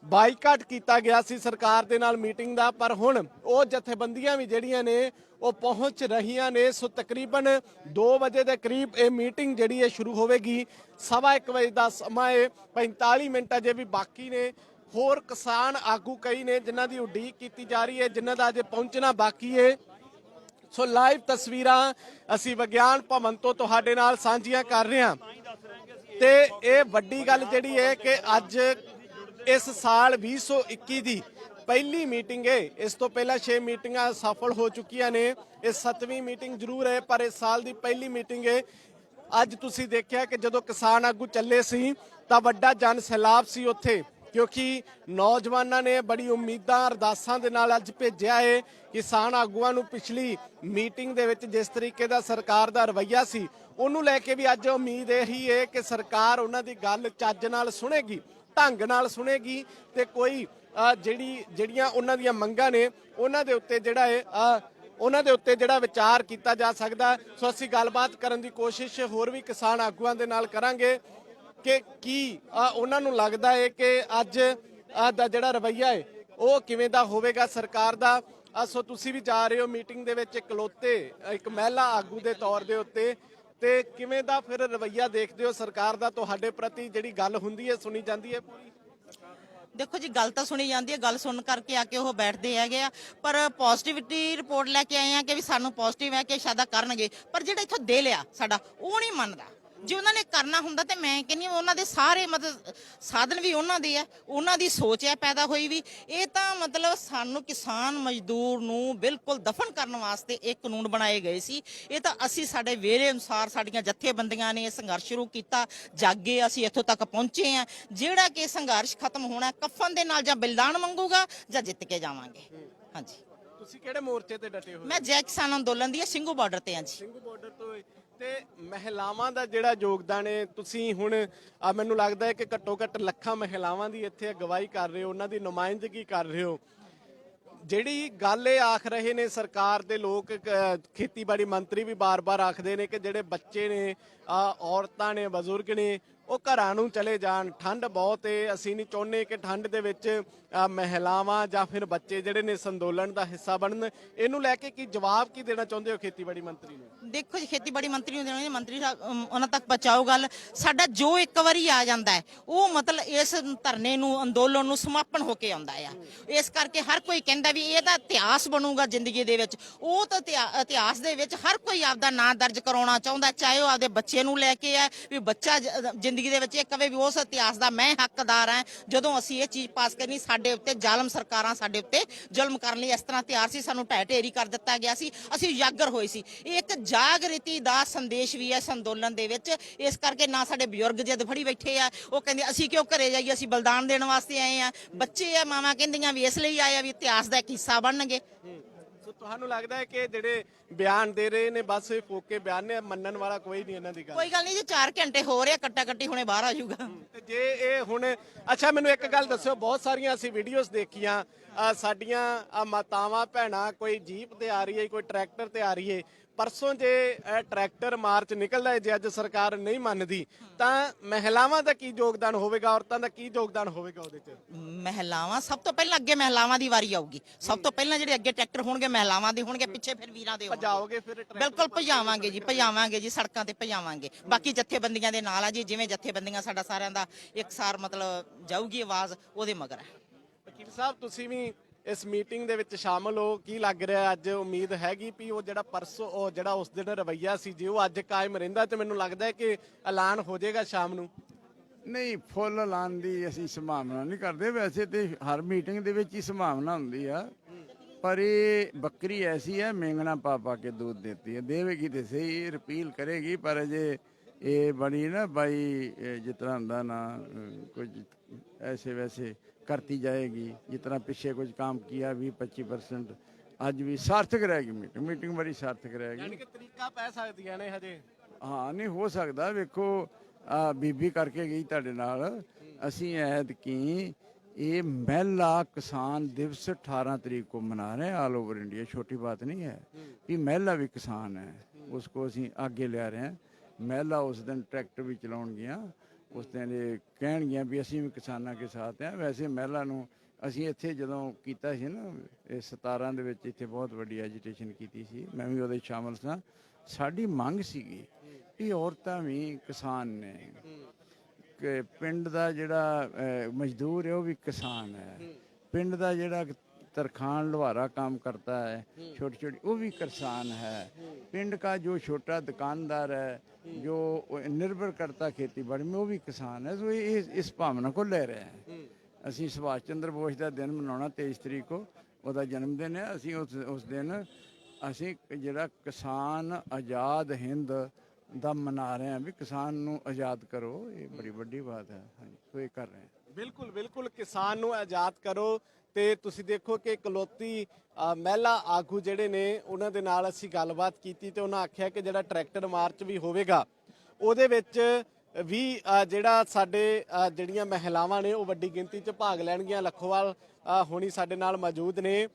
ਬਾਈਕਾਟ ਕੀਤਾ ਗਿਆ ਸੀ ਸਰਕਾਰ ਦੇ ਨਾਲ ਮੀਟਿੰਗ ਦਾ, ਪਰ ਹੁਣ ਉਹ ਜਥੇਬੰਦੀਆਂ ਵੀ ਜਿਹੜੀਆਂ ਨੇ, ਉਹ ਪਹੁੰਚ ਰਹੀਆਂ ਨੇ। ਸੋ ਤਕਰੀਬਨ 2 ਵਜੇ ਦੇ ਕਰੀਬ ਇਹ ਮੀਟਿੰਗ ਜਿਹੜੀ ਹੈ ਸ਼ੁਰੂ ਹੋਵੇਗੀ। ਸਵਾ 1 ਵਜੇ ਦਾ ਸਮਾਂ ਹੈ 45 ਮਿੰਟ ਅਜੇ ਵੀ ਬਾਕੀ ਨੇ। ਹੋਰ ਕਿਸਾਨ ਆਗੂ ਕਈ ਨੇ ਜਿਨ੍ਹਾਂ ਦੀ ਉਡੀਕ ਕੀਤੀ ਜਾ ਰਹੀ ਹੈ, ਜਿਨ੍ਹਾਂ ਦਾ ਅਜੇ ਪਹੁੰਚਣਾ ਬਾਕੀ ਹੈ ਸੋ ਲਾਈਵ ਤਸਵੀਰਾਂ ਅਸੀਂ ਵਿਗਿਆਨ ਭਵਨ ਤੋਂ ਤੁਹਾਡੇ ਨਾਲ ਸਾਂਝੀਆਂ ਕਰ ਰਹੇ ਹਾਂ। ਤੇ ਇਹ ਵੱਡੀ ਗੱਲ ਜਿਹੜੀ ਹੈ ਕਿ ਅੱਜ ਇਸ ਸਾਲ 2021 ਦੀ ਪਹਿਲੀ ਮੀਟਿੰਗ ਹੈ। ਇਸ ਤੋਂ ਪਹਿਲਾਂ 6 ਮੀਟਿੰਗਾਂ ਸਫਲ ਹੋ ਚੁੱਕੀਆਂ ਨੇ। ਇਹ 7ਵੀਂ ਮੀਟਿੰਗ ਜ਼ਰੂਰ ਹੈ, ਪਰ ਇਸ ਸਾਲ ਦੀ ਪਹਿਲੀ ਮੀਟਿੰਗ ਹੈ। ਅੱਜ ਤੁਸੀਂ ਦੇਖਿਆ ਕਿ ਜਦੋਂ ਕਿਸਾਨ ਆਗੂ ਚੱਲੇ ਸੀ, ਤਾਂ ਵੱਡਾ ਜਨ ਸੈਲਾਬ ਸੀ ਉੱਥੇ, ਕਿਉਂਕਿ ਨੌਜਵਾਨਾਂ ਨੇ ਬੜੀ ਉਮੀਦਾਂ, ਅਰਦਾਸਾਂ ਦੇ ਨਾਲ ਅੱਜ ਭੇਜਿਆ ਹੈ। ਕਿਸਾਨ ਆਗੂਆਂ ਨੂੰ ਪਿਛਲੀ ਮੀਟਿੰਗ ਦੇ ਵਿੱਚ ਜਿਸ ਤਰੀਕੇ ਦਾ ਸਰਕਾਰ ਦਾ ਰਵੱਈਆ ਸੀ, ਉਹਨੂੰ ਲੈ ਕੇ ਵੀ ਅੱਜ ਉਮੀਦ ਇਹੀ ਹੈ ਕਿ ਸਰਕਾਰ ਉਹਨਾਂ ਦੀ ਗੱਲ ਚੱਜ ਨਾਲ ਸੁਣੇਗੀ। ਢੰਗ ਨਾਲ ਸੁਣੇਗੀ ਤੇ ਕੋਈ ਜਿਹੜੀ, ਜਿਹੜੀਆਂ ਉਹਨਾਂ ਦੀਆਂ ਮੰਗਾਂ ਨੇ, ਉਹਨਾਂ ਦੇ ਉੱਤੇ ਜਿਹੜਾ ਹੈ ਉਹਨਾਂ ਦੇ ਉੱਤੇ ਜਿਹੜਾ ਵਿਚਾਰ ਕੀਤਾ ਜਾ ਸਕਦਾ। ਸੋ ਅਸੀਂ ਗੱਲਬਾਤ ਕਰਨ ਦੀ ਕੋਸ਼ਿਸ਼ ਹੋਰ ਵੀ ਕਿਸਾਨ ਆਗੂਆਂ ਦੇ ਨਾਲ ਕਰਾਂਗੇ ਕਿ ਕੀ ਉਹਨਾਂ ਨੂੰ ਲੱਗਦਾ ਹੈ ਕਿ ਅੱਜ ਦਾ ਜਿਹੜਾ ਰਵੱਈਆ ਹੈ ਉਹ ਕਿਵੇਂ ਦਾ ਹੋਵੇਗਾ ਸਰਕਾਰ ਦਾ। ਸੋ ਤੁਸੀਂ ਵੀ ਜਾ ਰਹੇ ਹੋ ਮੀਟਿੰਗ ਦੇ ਵਿੱਚ ਇਕਲੌਤੇ ਇੱਕ ਮਹਿਲਾ ਆਗੂ ਦੇ ਤੌਰ ਦੇ ਉੱਤੇ। ਤੇ ਕਿਵੇਂ ਦਾ ਫਿਰ ਰਵੱਈਆ ਦੇਖਦੇ ਹੋ ਸਰਕਾਰ ਦਾ? ਤੁਹਾਡੇ ਪ੍ਰਤੀ ਜਿਹੜੀ ਗੱਲ ਹੁੰਦੀ ਹੈ, ਸੁਣੀ ਜਾਂਦੀ ਹੈ ਪੂਰੀ? ਦੇਖੋ ਜੀ, ਗੱਲ ਤਾਂ ਸੁਣੀ ਜਾਂਦੀ ਹੈ। ਗੱਲ ਸੁਣ ਕਰਕੇ ਆ ਕੇ ਉਹ ਬੈਠਦੇ ਹੈਗੇ ਆ। ਪਰ ਪੋਜ਼ਿਟਿਵਿਟੀ ਰਿਪੋਰਟ ਲੈ ਕੇ ਆਏ ਆ ਕਿ ਵੀ ਸਾਨੂੰ ਪੋਜ਼ਿਟਿਵ ਹੈ ਕਿ ਸ਼ਾਇਦ ਕਰਨਗੇ। ਪਰ ਜਿਹੜਾ ਇੱਥੋਂ ਦੇ ਲਿਆ ਸਾਡਾ, ਉਹ ਨਹੀਂ ਮੰਨਦਾ। ਜੇ ਉਹਨਾਂ ਨੇ ਕਰਨਾ ਹੁੰਦਾ ਤੇ ਮੈਂ ਕਹਿੰਨੀ ਉਹਨਾਂ ਦੇ ਸਾਰੇ ਮਤਲਬ ਸਾਧਨ ਵੀ ਉਹਨਾਂ ਦੇ ਆ, ਉਹਨਾਂ ਦੀ ਸੋਚ ਹੈ ਪੈਦਾ ਹੋਈ ਵੀ। ਇਹ ਤਾਂ ਮਤਲਬ ਸਾਨੂੰ ਕਿਸਾਨ ਮਜ਼ਦੂਰ ਨੂੰ ਬਿਲਕੁਲ ਦਫਨ ਕਰਨ ਵਾਸਤੇ ਇਹ ਕਾਨੂੰਨ ਬਣਾਏ ਗਏ ਸੀ। ਇਹ ਤਾਂ ਅਸੀਂ ਸਾਡੇ ਵੇਰੇ ਅਨੁਸਾਰ ਸਾਡੀਆਂ ਜਥੇਬੰਦੀਆਂ ਨੇ ਇਹ ਸੰਘਰਸ਼ ਸ਼ੁਰੂ ਕੀਤਾ, ਜਾਗੇ ਅਸੀਂ ਇੱਥੋਂ ਤੱਕ ਪਹੁੰਚੇ ਆ ਜਿਹੜਾ ਕਿ ਸੰਘਰਸ਼ ਖਤਮ ਹੋਣਾ, ਕਫਨ ਦੇ ਨਾਲ ਜਾਂ ਬਲਿਦਾਨ ਮੰਗੂਗਾ ਜਾਂ ਜਿੱਤ ਕੇ ਜਾਵਾਂਗੇ। ਹਾਂਜੀ। ਤੁਸੀਂ ਕਿਹੜੇ ਮੋਰਚੇ ਤੇ ਡਟੇ ਹੋ? ਮੈਂ ਜੈ ਕਿਸਾਨ ਅੰਦੋਲਨ ਦੀ ਸਿੰਘੂ ਬਾਰਡਰ ਤੇ ਹਾਂ ਜੀ। ਸਿੰਘੂ ਬਾਰਡਰ ਤੋਂ ਤੇ ਮਹਿਲਾਵਾਂ ਦਾ ਜਿਹੜਾ ਯੋਗਦਾਨ ਹੈ ਤੁਸੀਂ ਹੁਣ ਆ ਮੈਨੂੰ ਲੱਗਦਾ ਹੈ ਕਿ ਘੱਟੋ ਘੱਟ ਲੱਖਾਂ ਮਹਿਲਾਵਾਂ ਦੀ ਇੱਥੇ ਅਗਵਾਈ ਕਰ ਰਹੇ ਹੋ ਉਹਨਾਂ ਦੀ ਨੁਮਾਇੰਦਗੀ ਕਰ ਰਹੇ ਹੋ। ਜਿਹੜੀ ਗੱਲ ਇਹ ਆਖ ਰਹੇ ਨੇ ਸਰਕਾਰ ਦੇ ਲੋਕ ਖੇਤੀਬਾੜੀ ਮੰਤਰੀ ਵੀ ਬਾਰ-ਬਾਰ ਆਖਦੇ ਨੇ ਕਿ ਜਿਹੜੇ ਬੱਚੇ ਨੇ ਆ ਔਰਤਾਂ ਨੇ ਬਜ਼ੁਰਗ ਨੇ ਉਹ ਘਰਾਂ ਨੂੰ ਚਲੇ ਜਾਣ। ਠੰਡ ਬਹੁਤ ਏ, ਅਸੀਂ ਨਹੀਂ ਚਾਹੁੰਦੇ ਕਿ ਠੰਡ ਦੇ ਵਿੱਚ ਮਹਿਲਾਵਾਂ ਜਾਂ ਫਿਰ ਬੱਚੇ ਜਿਹੜੇ ਨੇ ਇਸ ਦਾ ਹਿੱਸਾ ਬਣਨ। ਇਹਨੂੰ ਲੈ ਕੇ ਕੀ ਜਵਾਬ ਕੀ ਦੇਣਾ ਚਾਹੁੰਦੇ ਹੋ ਖੇਤੀਬਾੜੀ ਮੰਤਰੀ ਨੂੰ? ਦੇਖੋ ਜੀ, ਖੇਤੀਬਾੜੀ ਮੰਤਰੀ ਨੂੰ ਦੇਣਾ, ਮੰਤਰੀ ਉਹਨਾਂ ਤੱਕ ਪਹੁੰਚਾਓ ਗੱਲ। ਸਾਡਾ ਜੋ ਇੱਕ ਵਾਰੀ ਆ ਜਾਂਦਾ ਹੈ, ਉਹ ਮਤਲਬ ਇਸ ਧਰਨੇ ਨੂੰ, ਅੰਦੋਲਨ ਨੂੰ ਸਮਾਪਨ ਹੋ ਕੇ ਆਉਂਦਾ ਆ। ਇਸ ਕਰਕੇ ਹਰ ਕੋਈ ਕਹਿੰਦਾ ਵੀ ਇਹ ਤਾਂ ਇਤਿਹਾਸ ਬਣੂਗਾ ਜ਼ਿੰਦਗੀ ਦੇ ਵਿੱਚ। ਉਹ ਤਾਂ ਇਤਿਹਾਸ ਦੇ ਵਿੱਚ ਹਰ ਕੋਈ ਆਪਦਾ ਨਾਂ ਦਰਜ ਕਰਾਉਣਾ ਚਾਹੁੰਦਾ, ਚਾਹੇ ਉਹ ਆਪਦੇ ਬੱਚੇ ਨੂੰ ਲੈ ਕੇ ਆ, ਵੀ ਬੱਚਾ ਜ਼ਿੰਦਗੀ ਦੇ ਵਿੱਚ ਇਹ ਕਵੇ ਵੀ ਉਸ ਇਤਿਹਾਸ ਦਾ ਮੈਂ ਹੱਕਦਾਰ ਹਾਂ, ਜਦੋਂ ਅਸੀਂ ਇਹ ਚੀਜ਼ ਪਾਸ ਕਰਨੀ ਸਾਡੇ ਉੱਤੇ ਜ਼ਾਲਮ ਸਰਕਾਰਾਂ ਸਾਡੇ ਉੱਤੇ ਜ਼ੁਲਮ ਕਰਨ ਲਈ ਇਸ ਤਰ੍ਹਾਂ ਤਿਆਰ ਸੀ, ਸਾਨੂੰ ਢਹਿ ਢੇਰੀ ਕਰ ਦਿੱਤਾ ਗਿਆ ਸੀ, ਅਸੀਂ ਉਜਾਗਰ ਹੋਏ ਸੀ। ਇਹ ਇੱਕ ਜਾਗਰਿਤੀ ਦਾ ਸੰਦੇਸ਼ ਵੀ ਹੈ ਇਸ ਅੰਦੋਲਨ ਦੇ ਵਿੱਚ। ਇਸ ਕਰਕੇ ਨਾ ਸਾਡੇ ਬਜ਼ੁਰਗ ਜਦ ਫੜੀ ਬੈਠੇ ਆ, ਉਹ ਕਹਿੰਦੇ, ਅਸੀਂ ਕਿਉਂ ਘਰੇ ਜਾਈਏ? ਅਸੀਂ ਬਲਿਦਾਨ ਦੇਣ ਵਾਸਤੇ ਆਏ ਆ। ਬੱਚੇ ਆ, ਮਾਵਾਂ ਕਹਿੰਦੀਆਂ ਵੀ ਇਸ ਲਈ ਆਏ ਆ ਵੀ ਇਤਿਹਾਸ ਦਾ ਇੱਕ ਹਿੱਸਾ ਬਣਨਗੇ। ਸੋ ਤੁਹਾਨੂੰ ਲੱਗਦਾ ਹੈ ਕਿ ਜਿਹੜੇ ਬਿਆਨ ਦੇ ਰਹੇ ਨੇ ਬਸ ਇਹ ਫੋਕੇ ਬਿਆਨ ਨੇ ਮੰਨਣ ਵਾਲਾ ਕੋਈ ਨਹੀਂ ਇਹਨਾਂ ਦੀ ਗੱਲ। ਕੋਈ ਗੱਲ ਨਹੀਂ ਜੀ 4 ਘੰਟੇ ਹੋ ਰਿਹਾ ਕੱਟਾ ਕੱਟੀ ਹੁਣੇ ਬਾਹਰ ਆ ਜਾਊਗਾ। ਤੇ ਜੇ ਇਹ ਹੁਣ ਅੱਛਾ ਮੈਨੂੰ ਇੱਕ ਗੱਲ ਦੱਸਿਓ ਬਹੁਤ ਸਾਰੀਆਂ ਅਸੀਂ ਵੀਡੀਓਜ਼ ਦੇਖੀਆਂ ਅ, ਸਾਡੀਆਂ ਅ, ਮਾਤਾਵਾਂ ਭੈਣਾਂ ਕੋਈ ਜੀਪ ਤੇ ਆ ਰਹੀ ਹੈ ਕੋਈ ਟਰੈਕਟਰ ਤੇ ਆ ਰਹੀ ਹੈ ਪਰਸੋਂ ਜੇ ਟਰੈਕਟਰ ਮਾਰਚ ਨਿਕਲਦਾ ਹੈ ਜੇ ਅੱਜ ਸਰਕਾਰ ਨਹੀਂ ਮੰਨਦੀ ਤਾਂ ਮਹਿਲਾਵਾਂ ਦਾ ਕੀ ਯੋਗਦਾਨ ਹੋਵੇਗਾ ਔਰਤਾਂ ਦਾ ਕੀ ਯੋਗਦਾਨ ਹੋਵੇਗਾ ਉਹਦੇ 'ਚ? ਮਹਿਲਾਵਾਂ ਸਭ ਤੋਂ ਪਹਿਲਾਂ ਅੱਗੇ ਮਹਿਲਾਵਾਂ ਦੀ ਵਾਰੀ ਆਊਗੀ। ਸਭ ਤੋਂ ਪਹਿਲਾਂ ਜਿਹੜੇ ਅੱਗੇ ਟਰੈਕਟਰ ਹੋਣਗੇ ਮਹਿਲਾਵਾਂ ਦੇ ਹੋਣਗੇ ਪਿੱਛੇ ਫਿਰ ਵੀਰਾਂ ਦੇ ਹੋਣਗੇ। ਭਜਾਓਗੇ ਫਿਰ ਟਰੈਕਟਰ ਬਿਲਕੁਲ ਭਜਾਵਾਂਗੇ ਜੀ ਭਜਾਵਾਂਗੇ ਜੀ ਸੜਕਾਂ ਤੇ ਭਜਾਵਾਂਗੇ। ਬਾਕੀ ਜਥੇਬੰਦੀਆਂ ਦੇ ਨਾਲ ਆ ਜੀ ਜਿਵੇਂ ਜਥੇਬੰਦੀਆਂ ਸਾਡਾ ਸਾਰਿਆਂ ਦਾ ਇੱਕਸਾਰ ਮਤਲਬ ਜਾਊਗੀ ਆਵਾਜ਼ ਉਹਦੇ ਮਗਰ ਹੈ। ਵਕੀਲ ਸਾਹਿਬ ਤੁਸੀਂ ਵੀ ਇਸ ਮੀਟਿੰਗ ਦੇ ਵਿੱਚ ਸ਼ਾਮਲ ਹੋ ਕੀ ਲੱਗ ਰਿਹਾ ਅੱਜ ਉਮੀਦ ਹੈਗੀ ਵੀ ਉਹ ਜਿਹੜਾ ਪਰਸੋਂ ਉਹ ਜਿਹੜਾ ਉਸ ਦਿਨ ਰਵਈਆ ਸੀ ਜੇ ਉਹ ਅੱਜ ਕਾਇਮ ਰਹਿੰਦਾ ਤੇ ਮੈਨੂੰ ਲੱਗਦਾ ਹੈ ਕਿ ਐਲਾਨ ਹੋ ਜਾਏਗਾ ਸ਼ਾਮ ਨੂੰ। ਨਹੀਂ ਫੁੱਲ ਐਲਾਨ ਦੀ ਅਸੀਂ ਸੰਭਾਵਨਾ ਨਹੀਂ ਕਰਦੇ। ਵੈਸੇ ਤੇ ਹਰ ਮੀਟਿੰਗ ਦੇ ਵਿੱਚ ਹੀ ਸੰਭਾਵਨਾ ਹੁੰਦੀ ਆ। ਪਰ ਇਹ ਬੱਕਰੀ ਐਸੀ ਹੈ ਮੇਂਗਣਾ ਪਾ ਪਾ ਕੇ ਦੁੱਧ ਦੇਤੀ ਹੈ। ਦੇਵੇਗੀ ਤੇ ਸਹੀ ਰਿਪੀਲ ਕਰੇਗੀ ਪਰ ਜੇ ਇਹ ਬਣੀ ਨਾ ਬਾਈ ਇਹ ਜਿਸ ਤਰ੍ਹਾਂ ਹੁੰਦਾ ਨਾ ਅ, ਕੁਝ ਐਸੇ ਵੈਸੇ ਕਰਤੀ ਜਾਏਗੀ ਜਿਸ ਤਰ੍ਹਾਂ ਪਿੱਛੇ ਕੁਝ ਕੰਮ ਕੀਤਾ 20 25% ਅੱਜ ਵੀ ਸਾਰਥਕ ਰਹੇਗੀ ਮੀਟਿੰਗ ਮੀਟਿੰਗ ਬੜੀ ਸਾਰਥਕ ਰਹੇਗੀ ਯਾਨੀ ਕਿ ਤਰੀਕਾ ਪੈ ਸਕਦੀਆਂ ਨੇ ਹਜੇ ਹਾਂ ਨਹੀਂ ਹੋ ਸਕਦਾ ਵੇਖੋ ਆ ਬੀਬੀ ਕਰਕੇ ਗਈ ਤੁਹਾਡੇ ਨਾਲ ਅਸੀਂ ਐਤ ਕੀ ਇਹ ਮਹਿਲਾ ਕਿਸਾਨ ਦਿਵਸ 18 ਤਰੀਕ को मना रहे हैं ऑल ओवर इंडिया छोटी बात नहीं है कि महिला भी किसान है उसको ਅਸੀਂ ਅੱਗੇ ਲਿਆ ਰਹੇ ਹਾਂ ਮਹਿਲਾ ਉਸ ਦਿਨ ਟਰੈਕਟਰ ਵੀ ਚਲਾਉਣਗੀਆਂ ਉਸ ਦਿਨ ਇਹ ਕਹਿਣਗੀਆਂ ਵੀ ਅਸੀਂ ਵੀ ਕਿਸਾਨਾਂ ਕੇ ਸਾਥ ਹਾਂ। ਵੈਸੇ ਮਹਿਲਾ ਨੂੰ ਅਸੀਂ ਇੱਥੇ ਜਦੋਂ ਕੀਤਾ ਸੀ ਨਾ, ਇਹ 17 ਦੇ ਵਿੱਚ ਇੱਥੇ ਬਹੁਤ ਵੱਡੀ ਐਜੀਟੇਸ਼ਨ ਕੀਤੀ ਸੀ। ਮੈਂ ਵੀ ਉਹਦੇ ਸ਼ਾਮਲ ਸਾਂ। ਸਾਡੀ ਮੰਗ ਸੀਗੀ ਇਹ ਔਰਤਾਂ ਵੀ ਕਿਸਾਨ ਨੇ। ਕਿ ਪਿੰਡ ਦਾ ਜਿਹੜਾ ਮਜ਼ਦੂਰ ਹੈ ਉਹ ਵੀ ਕਿਸਾਨ ਹੈ। ਪਿੰਡ ਦਾ ਜਿਹੜਾ तरखान लुहारा ਕੰਮ करता ਹੈ छोटी छोटी ਉਹ ਵੀ ਕਿਸਾਨ ਹੈ। ਪਿੰਡ का ਜੋ ਛੋਟਾ ਦੁਕਾਨਦਾਰ ਹੈ ਜੋ ਨਿਰਭਰ ਕਰਤਾ खेती बाड़ी में वो भी किसान है तो ये इस भावना को ले रहे हैं ਅਸੀਂ ਸੁਭਾਸ਼ ਚੰਦਰ ਬੋਸ ਦਾ ਦਿਨ ਮਨਾਉਣਾ 23 ਤਰੀਕ ਕੋ ਉਹਦਾ ਜਨਮ ਦਿਨ ਹੈ। ਅਸੀਂ ਉਸ ਉਸ ਦਿਨ ਅਸੀਂ ਜਿਹੜਾ ਕਿਸਾਨ ਆਜ਼ਾਦ ਹਿੰਦ ਦਾ ਮਨਾ ਰਹੇ ਹਾਂ ਵੀ ਕਿਸਾਨ ਨੂੰ ਆਜ਼ਾਦ ਕਰੋ ਇਹ ਬੜੀ ਵੱਡੀ ਬਾਤ ਹੈ। ਹਾਂਜੀ ਸੋ ਇਹ ਕਰ ਰਹੇ ਹਾਂ। ਬਿਲਕੁਲ ਬਿਲਕੁਲ ਕਿਸਾਨ ਨੂੰ ਆਜ਼ਾਦ ਕਰੋ ਤੇ ਤੁਸੀਂ ਦੇਖੋ ਕਿ ਇਕਲੌਤੀ ਮਹਿਲਾ ਆਗੂ ਜਿਹੜੇ ਨੇ, ਉਹਨਾਂ ਦੇ ਨਾਲ ਅਸੀਂ ਗੱਲਬਾਤ ਕੀਤੀ ਤੇ ਉਹਨਾਂ ਆਖਿਆ ਕਿ ਜਿਹੜਾ ਟਰੈਕਟਰ ਮਾਰਚ ਵੀ ਹੋਵੇਗਾ, ਉਹਦੇ ਵਿੱਚ ਵੀ ਜਿਹੜਾ ਸਾਡੇ ਜਿਹੜੀਆਂ ਮਹਿਲਾਵਾਂ ਨੇ ਉਹ ਵੱਡੀ ਗਿਣਤੀ 'ਚ ਭਾਗ ਲੈਣਗੀਆਂ, ਲੱਖੋਵਾਲ ਹੋਣੀ ਸਾਡੇ ਨਾਲ ਮੌਜੂਦ ਨੇ।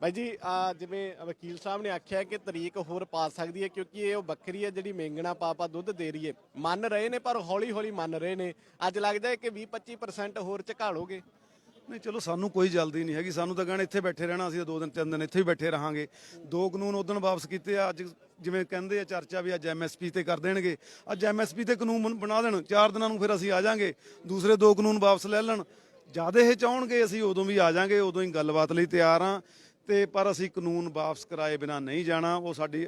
ਬਾਈ ਜੀ ਜਿਵੇਂ ਵਕੀਲ ਸਾਹਿਬ ਨੇ ਆਖਿਆ ਕਿ ਤਰੀਕ ਹੋਰ ਪਾ ਸਕਦੀ ਹੈ ਕਿਉਂਕਿ ਇਹ ਉਹ ਬੱਕਰੀ ਹੈ ਜਿਹੜੀ ਮੇਂਗਣਾ ਪਾਪਾ ਦੁੱਧ ਦੇ ਰਹੀ ਹੈ। ਮੰਨ ਰਹੇ ਨੇ, ਪਰ ਹੌਲੀ ਹੌਲੀ ਮੰਨ ਰਹੇ ਨੇ। ਅੱਜ ਲੱਗਦਾ ਹੈ ਕਿ 20 25% ਹੋਰ ਝਕਾਲੋਗੇ। ਨਹੀਂ, ਚਲੋ ਸਾਨੂੰ ਕੋਈ ਜਲਦੀ ਨਹੀਂ ਹੈਗੀ। ਸਾਨੂੰ ਤਾਂ ਕਹਿਣ ਇੱਥੇ ਬੈਠੇ ਰਹਿਣਾ, ਅਸੀਂ ਤਾਂ ਦੋ ਦਿਨ, ਤਿੰਨ ਦਿਨ ਇੱਥੇ ਹੀ ਬੈਠੇ ਰਹਾਂਗੇ। ਦੋ ਕਾਨੂੰਨ ਉਦੋਂ ਵਾਪਸ ਕੀਤੇ ਆ। ਅੱਜ ਜਿਵੇਂ ਕਹਿੰਦੇ ਆ ਚਰਚਾ ਵੀ ਅੱਜ ਐਮਐਸਪੀ ਤੇ ਕਰ ਦੇਣਗੇ। ਅੱਜ ਐਮਐਸਪੀ ਤੇ ਕਾਨੂੰਨ ਬਣਾ ਦੇਣ। ਚਾਰ ਦਿਨਾਂ ਨੂੰ ਫਿਰ ਅਸੀਂ ਆ ਜਾਾਂਗੇ। ਦੂਸਰੇ ਦੋ ਕਾਨੂੰਨ ਵਾਪਸ ਲੈ ਲੈਣ। ਜ਼ਿਆਦਾ ਇਹ ਚਾਹਣਗੇ, ਅਸੀਂ ਉਦੋਂ ਵੀ ਆ ਜਾਾਂਗੇ। ਉਦੋਂ ਹੀ ਗੱਲਬਾਤ ਲਈ ਤਿਆਰ ਆ। ਤੇ ਪਰ ਅਸੀਂ ਕਾਨੂੰਨ ਵਾਪਸ ਕਰਾਏ ਬਿਨਾ ਨਹੀਂ ਜਾਣਾ। ਉਹ ਸਾਡੀ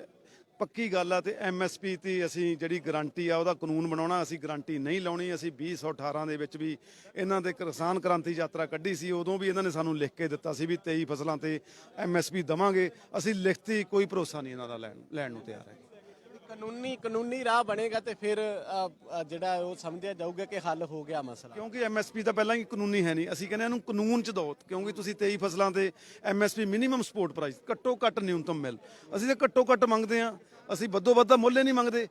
ਪੱਕੀ ਗੱਲ ਆ ਤੇ ਐਮਐਸਪੀ ਤੇ ਅਸੀਂ ਜਿਹੜੀ ਗਾਰੰਟੀ ਆ, ਉਹਦਾ ਕਾਨੂੰਨ ਬਣਾਉਣਾ, ਅਸੀਂ ਗਾਰੰਟੀ ਨਹੀਂ ਲਾਉਣੀ। ਅਸੀਂ 2018 ਦੇ ਵਿੱਚ ਵੀ ਇਹਨਾਂ ਦੇ ਕਿਸਾਨ ਕ੍ਰਾਂਤੀ ਯਾਤਰਾ ਕੱਢੀ ਸੀ, ਉਦੋਂ ਵੀ ਇਹਨਾਂ ਨੇ ਸਾਨੂੰ ਲਿਖ ਕੇ ਦਿੱਤਾ ਸੀ ਵੀ 23 ਫਸਲਾਂ ਤੇ ਐਮਐਸਪੀ ਦਵਾਂਗੇ। ਅਸੀਂ ਲਿਖਤੀ ਕੋਈ ਭਰੋਸਾ ਨਹੀਂ ਇਹਨਾਂ ਦਾ ਲੈਣ ਲੈਣ ਨੂੰ ਤਿਆਰ ਹੈ। ਕਾਨੂੰਨੀ ਕਾਨੂੰਨੀ ਰਾਹ ਬਣੇਗਾ ਤੇ ਫਿਰ ਅ, ਅ, ਜਿਹੜਾ ਉਹ ਸਮਝਿਆ ਜਾਊਗਾ ਕਿ ਹੱਲ ਹੋ ਗਿਆ ਮਸਲਾ। ਕਿਉਂਕਿ ਐਮਐਸਪੀ ਤਾਂ ਪਹਿਲਾਂ ਹੀ ਕਾਨੂੰਨੀ ਹੈ ਨਹੀਂ। ਅਸੀਂ ਕਹਿੰਦੇ ਇਹਨੂੰ ਕਾਨੂੰਨ ਚ ਦਿਓ ਕਿਉਂਕਿ ਤੁਸੀਂ 23 ਫਸਲਾਂ ਤੇ ਐਮਐਸਪੀ ਮਿਨੀਮਮ ਸਪੋਰਟ ਪ੍ਰਾਈਸ ਘੱਟੋ ਘੱਟ ਨਿਊਨਤਮ ਮਿਲ ਅਸੀਂ ਤਾਂ ਘੱਟੋ ਘੱਟ ਮੰਗਦੇ ਆ ਅਸੀਂ ਵੱਧੋ ਵੱਧ ਦਾ ਮੁੱਲ ਹੀ ਨਹੀਂ ਮੰਗਦੇ।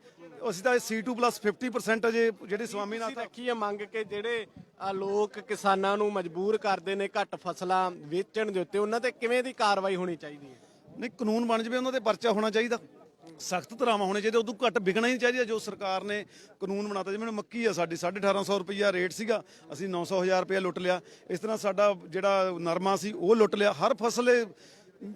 ਅਸੀਂ ਤਾਂ C2 50% ਅਜੇ ਜਿਹੜੇ ਸਵਾਮੀਨਾਥਨ ਰੱਖੀ ਹੈ ਮੰਗ ਕੇ ਜਿਹੜੇ ਅ, ਲੋਕ ਕਿਸਾਨਾਂ ਨੂੰ ਮਜਬੂਰ ਕਰਦੇ ਨੇ ਘੱਟ ਫਸਲਾਂ ਵੇਚਣ ਦੇ ਉੱਤੇ ਉਹਨਾਂ ਤੇ ਕਿਵੇਂ ਦੀ ਕਾਰਵਾਈ ਹੋਣੀ ਚਾਹੀਦੀ ਹੈ? ਨਹੀਂ ਕਾਨੂੰਨ ਬਣ ਜਵੇ ਉਹਨਾਂ ਤੇ ਪਰਚਾ ਹੋਣਾ ਚਾਹੀਦਾ। ਸਖਤ ਧਰਾਵਾਂ ਹੋਣੇ ਚਾਹੀਦੇ, ਉਦੋਂ ਘੱਟ ਵਿਕਣਾ ਹੀ ਨਹੀਂ ਚਾਹੀਦਾ, ਜੋ ਸਰਕਾਰ ਨੇ ਕਾਨੂੰਨ ਬਣਾਤਾ। ਜਿਵੇਂ ਮੱਕੀ ਆ, ਸਾਡੀ 1850 ਰੁਪਈਆ ਰੇਟ ਸੀਗਾ, ਅਸੀਂ 900 ਹਜ਼ਾਰ ਰੁਪਇਆ ਲੁੱਟ ਲਿਆ। ਇਸ ਤਰ੍ਹਾਂ ਸਾਡਾ ਜਿਹੜਾ ਨਰਮਾ ਸੀ, ਉਹ ਲੁੱਟ ਲਿਆ। ਹਰ ਫਸਲ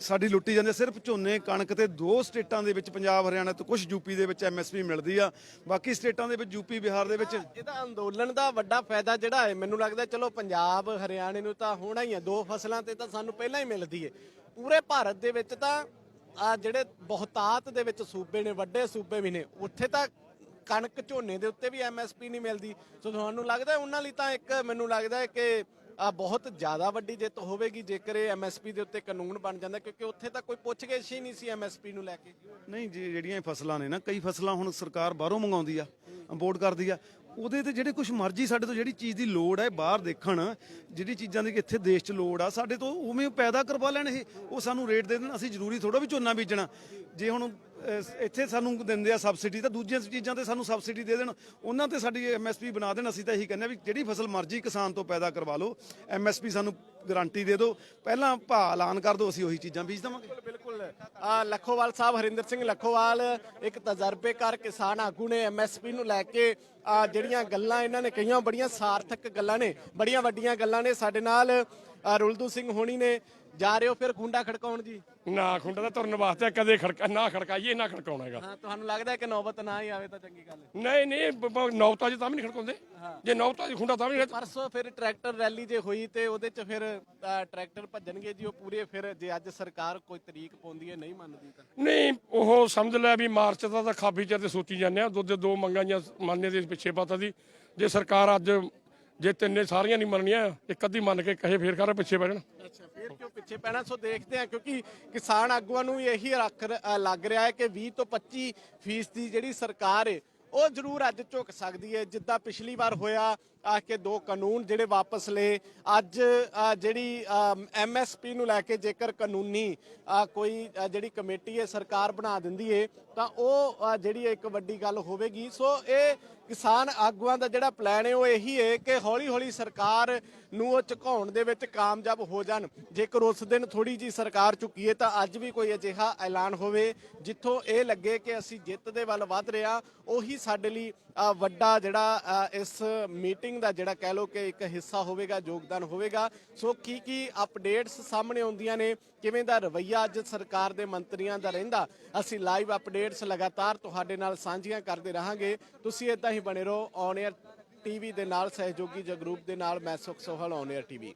ਸਾਡੀ ਲੁੱਟੀ ਜਾਂਦੀ ਹੈ। ਸਿਰਫ ਝੋਨੇ, ਕਣਕ ਤੇ ਦੋ ਸਟੇਟਾਂ ਦੇ ਵਿੱਚ, ਪੰਜਾਬ, ਹਰਿਆਣਾ ਤੇ ਕੁਝ ਯੂਪੀ ਦੇ ਵਿੱਚ ਐਮਐਸਪੀ ਮਿਲਦੀ ਆ। ਬਾਕੀ ਸਟੇਟਾਂ ਦੇ ਵਿੱਚ, ਯੂਪੀ, ਬਿਹਾਰ ਦੇ ਵਿੱਚ ਇਹਦਾ ਅੰਦੋਲਨ ਦਾ ਵੱਡਾ ਫਾਇਦਾ ਜਿਹੜਾ ਹੈ, ਮੈਨੂੰ ਲੱਗਦਾ ਚਲੋ ਪੰਜਾਬ, ਹਰਿਆਣੇ ਨੂੰ ਤਾਂ ਹੋਣਾ ਹੀ ਹੈ ਦੋ ਫਸਲਾਂ ਤੇ ਤਾਂ ਸਾਨੂੰ ਪਹਿਲਾਂ ਹੀ ਮਿਲਦੀ ਹੈ ਪੂਰੇ ਭਾਰਤ ਦੇ ਵਿੱਚ ਤਾਂ ਜਿਹੜੇ ਬਹੁਤਾਤ ਦੇ ਵਿੱਚ ਸੂਬੇ ਨੇ, ਵੱਡੇ ਸੂਬੇ ਵੀ ਨੇ, ਉੱਥੇ ਤਾਂ ਕਣਕ ਝੋਨੇ ਦੇ ਉੱਤੇ ਵੀ ਐਮਐਸਪੀ ਨਹੀਂ ਮਿਲਦੀ। ਸੋ ਤੁਹਾਨੂੰ ਲੱਗਦਾ ਉਹਨਾਂ ਲਈ ਤਾਂ ਇੱਕ, ਮੈਨੂੰ ਲੱਗਦਾ ਹੈ ਕਿ ਆ ਬਹੁਤ ਜ਼ਿਆਦਾ ਵੱਡੀ ਜਿੱਤ ਹੋਵੇਗੀ ਜੇਕਰ ਇਹ ਐਮਐਸਪੀ ਦੇ ਉੱਤੇ ਕਾਨੂੰਨ ਬਣ ਜਾਂਦਾ, ਕਿਉਂਕਿ ਉੱਥੇ ਤਾਂ ਕੋਈ ਪੁੱਛਗਿੱਛ ਹੀ ਨਹੀਂ ਸੀ ਐਮਐਸਪੀ ਨੂੰ ਲੈ ਕੇ। ਨਹੀਂ ਜੀ, ਜਿਹੜੀਆਂ ਫਸਲਾਂ ਨੇ ਨਾ, ਕਈ ਫਸਲਾਂ ਹੁਣ ਸਰਕਾਰ ਬਾਹਰੋਂ ਮੰਗਾਉਂਦੀ ਆ ਇੰਪੋਰਟ ਕਰਦੀ ਆ। ਉਹਦੇ ਤੇ ਜਿਹੜੇ ਕੁਝ ਮਰਜ਼ੀ ਸਾਡੇ ਤੋਂ ਜਿਹੜੀ ਚੀਜ਼ ਦੀ ਲੋੜ ਹੈ ਬਾਹਰ ਦੇਖਣ, ਜਿਹੜੀ ਚੀਜ਼ਾਂ ਦੀ ਇੱਥੇ ਦੇਸ਼ 'ਚ ਲੋੜ ਆ, ਸਾਡੇ ਤੋਂ ਉਵੇਂ ਪੈਦਾ ਕਰਵਾ ਲੈਣ ਇਹ। ਉਹ ਸਾਨੂੰ ਰੇਟ ਦੇ ਦੇਣ, ਅਸੀਂ ਜ਼ਰੂਰੀ ਥੋੜਾ ਵੀ ਝੋਨਾ ਬੀਜਣਾ। ਜੇ ਹੁਣ ਇੱਥੇ ਸਾਨੂੰ ਦਿੰਦੇ ਆ ਸਬਸਿਡੀ ਤਾਂ ਦੂਜੀਆਂ ਚੀਜ਼ਾਂ ਤੇ ਸਾਨੂੰ ਸਬਸਿਡੀ ਦੇ ਦੇਣ। ਉਹਨਾਂ ਤੇ ਸਾਡੀ ਐਮਐਸਪੀ ਬਣਾ ਦੇਣ। ਅਸੀਂ ਤਾਂ ਇਹੀ ਕਹਿੰਦੇ ਆ ਵੀ ਜਿਹੜੀ ਫਸਲ ਮਰਜ਼ੀ ਕਿਸਾਨ ਤੋਂ ਪੈਦਾ ਕਰਵਾ ਲਓ। ਐਮਐਸਪੀ ਸਾਨੂੰ ਗਾਰੰਟੀ ਦੇ ਦਿਓ। ਪਹਿਲਾਂ ਭਾਅ ਐਲਾਨ ਕਰ ਦਿਓ, ਅਸੀਂ ਉਹੀ ਚੀਜ਼ਾਂ ਬੀਜ ਦੇਵਾਂਗੇ। ਬਿਲਕੁਲ ਆ ਲੱਖੋਵਾਲ ਸਾਹਿਬ, ਹਰਿੰਦਰ ਸਿੰਘ ਲੱਖੋਵਾਲ, ਇੱਕ ਤਜਰਬੇਕਾਰ ਕਿਸਾਨ ਆਗੂ ਨੇ ਐਮਐਸਪੀ ਨੂੰ ਲੈ ਕੇ। ਆ ਜਿਹੜੀਆਂ ਗੱਲਾਂ ਇਹਨਾਂ ਨੇ ਕਹੀਆਂ ਬੜੀਆਂ ਸਾਰਥਕ ਗੱਲਾਂ ਨੇ। ਬੜੀਆਂ ਵੱਡੀਆਂ ਗੱਲਾਂ ਨੇ ਸਾਡੇ ਨਾਲ। ਰੁਲਦੂ ਸਿੰਘ ਹੋਣੀ ਨੇ। ਜਾ ਰਹੇ ਹੋ ਫਿਰ ਖੁੰਡਾ ਖੜਕਾਉਣ ਜੀ? ਨਾ ਖੁੰਡਾ ਦਾ ਤੁਰਨ ਵਾਸਤੇ ਕਦੇ ਖੜਕਾ ਨਾ ਖੜਕਾਈਏ ਨਾ ਖੜਕਾਉਣਾ ਹੈਗਾ। ਹਾਂ ਤੁਹਾਨੂੰ ਲੱਗਦਾ ਹੈ ਕਿ ਨੌਬਤ ਨਾ ਹੀ ਆਵੇ ਤਾਂ ਚੰਗੀ ਗੱਲ ਹੈ। ਨਹੀਂ ਨਹੀਂ ਬ- ਬ- ਨੌਬਤਾਂ 'ਚ ਤਾਂ ਵੀ ਨਹੀਂ ਖੜਕਾਉਂਦੇ। ਜੇ ਨੌਬਤਾਂ 'ਚ ਖੁੰਡਾ ਤਾਂ ਵੀ ਨਹੀਂ ਖੜਕ- ਪਰਸੋਂ ਫਿਰ ਟਰੈਕਟਰ ਰੈਲੀ ਜੇ ਹੋਈ ਤੇ ਉਹਦੇ ਚ ਫਿਰ ਟਰੈਕਟਰ ਭੱਜਣਗੇ ਜੀ ਉਹ ਪੂਰੇ ਫਿਰ ਜੇ ਅੱਜ ਸਰਕਾਰ ਕੋਈ ਤਰੀਕ ਪਾਉਂਦੀ ਹੈ ਨਹੀਂ ਮੰਨਦੀ ਤਾਂ। ਨਹੀਂ ਉਹ ਸਮਝ ਲੈ ਵੀ ਮਾਰਚ ਦਾ ਤਾਂ ਖਾਬੀ ਚਰ ਤੇ ਸੋਚੀ ਜਾਂਦੇ ਆ ਦੋ ਦੇ ਦੋ ਮੰਗਾਂ ਜਾਂ ਮੰਨਨੇ ਦੇ ਪਿੱਛੇ ਪਤਾ ਦੀ ਜੇ ਸਰਕਾਰ ਅੱਜ ਜੇ ਤਿੰਨੇ ਸਾਰੀਆਂ ਨਹੀਂ ਮੰਨਣੀਆਂ, ਇੱਕ ਅੱਧੀ ਮੰਨ ਕੇ ਕਹੇ ਫੇਰ ਕਰ ਪਿੱਛੇ ਪੈ ਜਾਣ? ਅੱਛਾ ਫਿਰ ਕਿਉਂ ਪਿੱਛੇ ਪੈਣਾ? ਸੋ ਦੇਖਦੇ ਆ ਕਿਉਂਕਿ ਕਿਸਾਨ ਆਗੂਆਂ ਨੂੰ ਵੀ ਇਹੀ ਰੱਖ ਲੱਗ ਰਿਹਾ ਹੈ ਕਿ 20 ਤੋਂ 25 ਫੀਸਦੀ ਜਿਹੜੀ ਸਰਕਾਰ ਹੈ ਉਹ ਜ਼ਰੂਰ ਅੱਜ ਝੁਕ ਸਕਦੀ ਹੈ। ਜਿੱਦਾਂ ਪਿਛਲੀ ਵਾਰ ਹੋਇਆ ਆ ਕਿ ਦੋ ਕਾਨੂੰਨ ਜਿਹੜੇ ਵਾਪਸ ਲਏ। ਅੱਜ ਅ, ਜਿਹੜੀ ਐਮਐਸਪੀ ਨੂੰ ਲੈ ਕੇ ਜੇਕਰ ਕਾਨੂੰਨੀ ਕੋਈ ਜਿਹੜੀ ਕਮੇਟੀ ਹੈ ਸਰਕਾਰ ਬਣਾ ਦਿੰਦੀ ਹੈ ਤਾਂ ਉਹ ਅ, ਜਿਹੜੀ ਇੱਕ ਵੱਡੀ ਗੱਲ ਹੋਵੇਗੀ। ਸੋ ਇਹ ਕਿਸਾਨ ਆਗੂਆਂ ਦਾ ਜਿਹੜਾ ਪਲਾਨ ਹੈ ਉਹ ਇਹੀ ਹੈ ਕਿ ਹੌਲੀ ਹੌਲੀ ਸਰਕਾਰ ਨੂੰ ਉਹ ਝੁਕਾਉਣ ਦੇ ਵਿੱਚ ਕਾਮਯਾਬ ਹੋ ਜਾਣ। ਜੇਕਰ ਉਸ ਦਿਨ ਥੋੜੀ ਜੀ ਸਰਕਾਰ ਝੁਕੀਏ ਤਾਂ ਅੱਜ ਵੀ ਕੋਈ ਅਜਿਹਾ ਐਲਾਨ ਹੋਵੇ ਜਿੱਥੋਂ ਇਹ ਲੱਗੇ ਕਿ ਅਸੀਂ ਜਿੱਤ ਦੇ ਵੱਲ ਵੱਧ ਰਿਹਾ ਉਹੀ ਸਾਡੇ ਲਈ ਵੱਡਾ ਜਿਹੜਾ ਇਸ ਮੀਟਿੰਗ ਦਾ ਜਿਹੜਾ ਕਹਿ ਲੋ ਕਿ ਇੱਕ ਹਿੱਸਾ ਹੋਵੇਗਾ, ਯੋਗਦਾਨ ਹੋਵੇਗਾ। ਸੋ ਕੀ ਕੀ ਅਪਡੇਟਸ ਸਾਹਮਣੇ ਆਉਂਦੀਆਂ ਨੇ? ਕਿਵੇਂ ਦਾ ਰਵਈਆ ਅੱਜ ਸਰਕਾਰ ਦੇ ਮੰਤਰੀਆਂ ਦਾ ਰਹਿੰਦਾ? ਅਸੀਂ ਲਾਈਵ ਅਪਡੇਟਸ ਲਗਾਤਾਰ ਤੁਹਾਡੇ ਨਾਲ ਸਾਂਝੀਆਂ ਕਰਦੇ ਰਹਾਂਗੇ। ਤੁਸੀਂ ਇਦਾਂ ਹੀ ਬਣੇ ਰਹੋ ਔਨ 에ਅਰ ਟੀਵੀ ਦੇ ਨਾਲ, ਸਹਿਯੋਗੀ ਜਗਰੂਪ ਦੇ ਨਾਲ, ਮੈਂ ਸੁਖ ਸੋਹਲ ਔਨ 에ਅਰ ਟੀਵੀ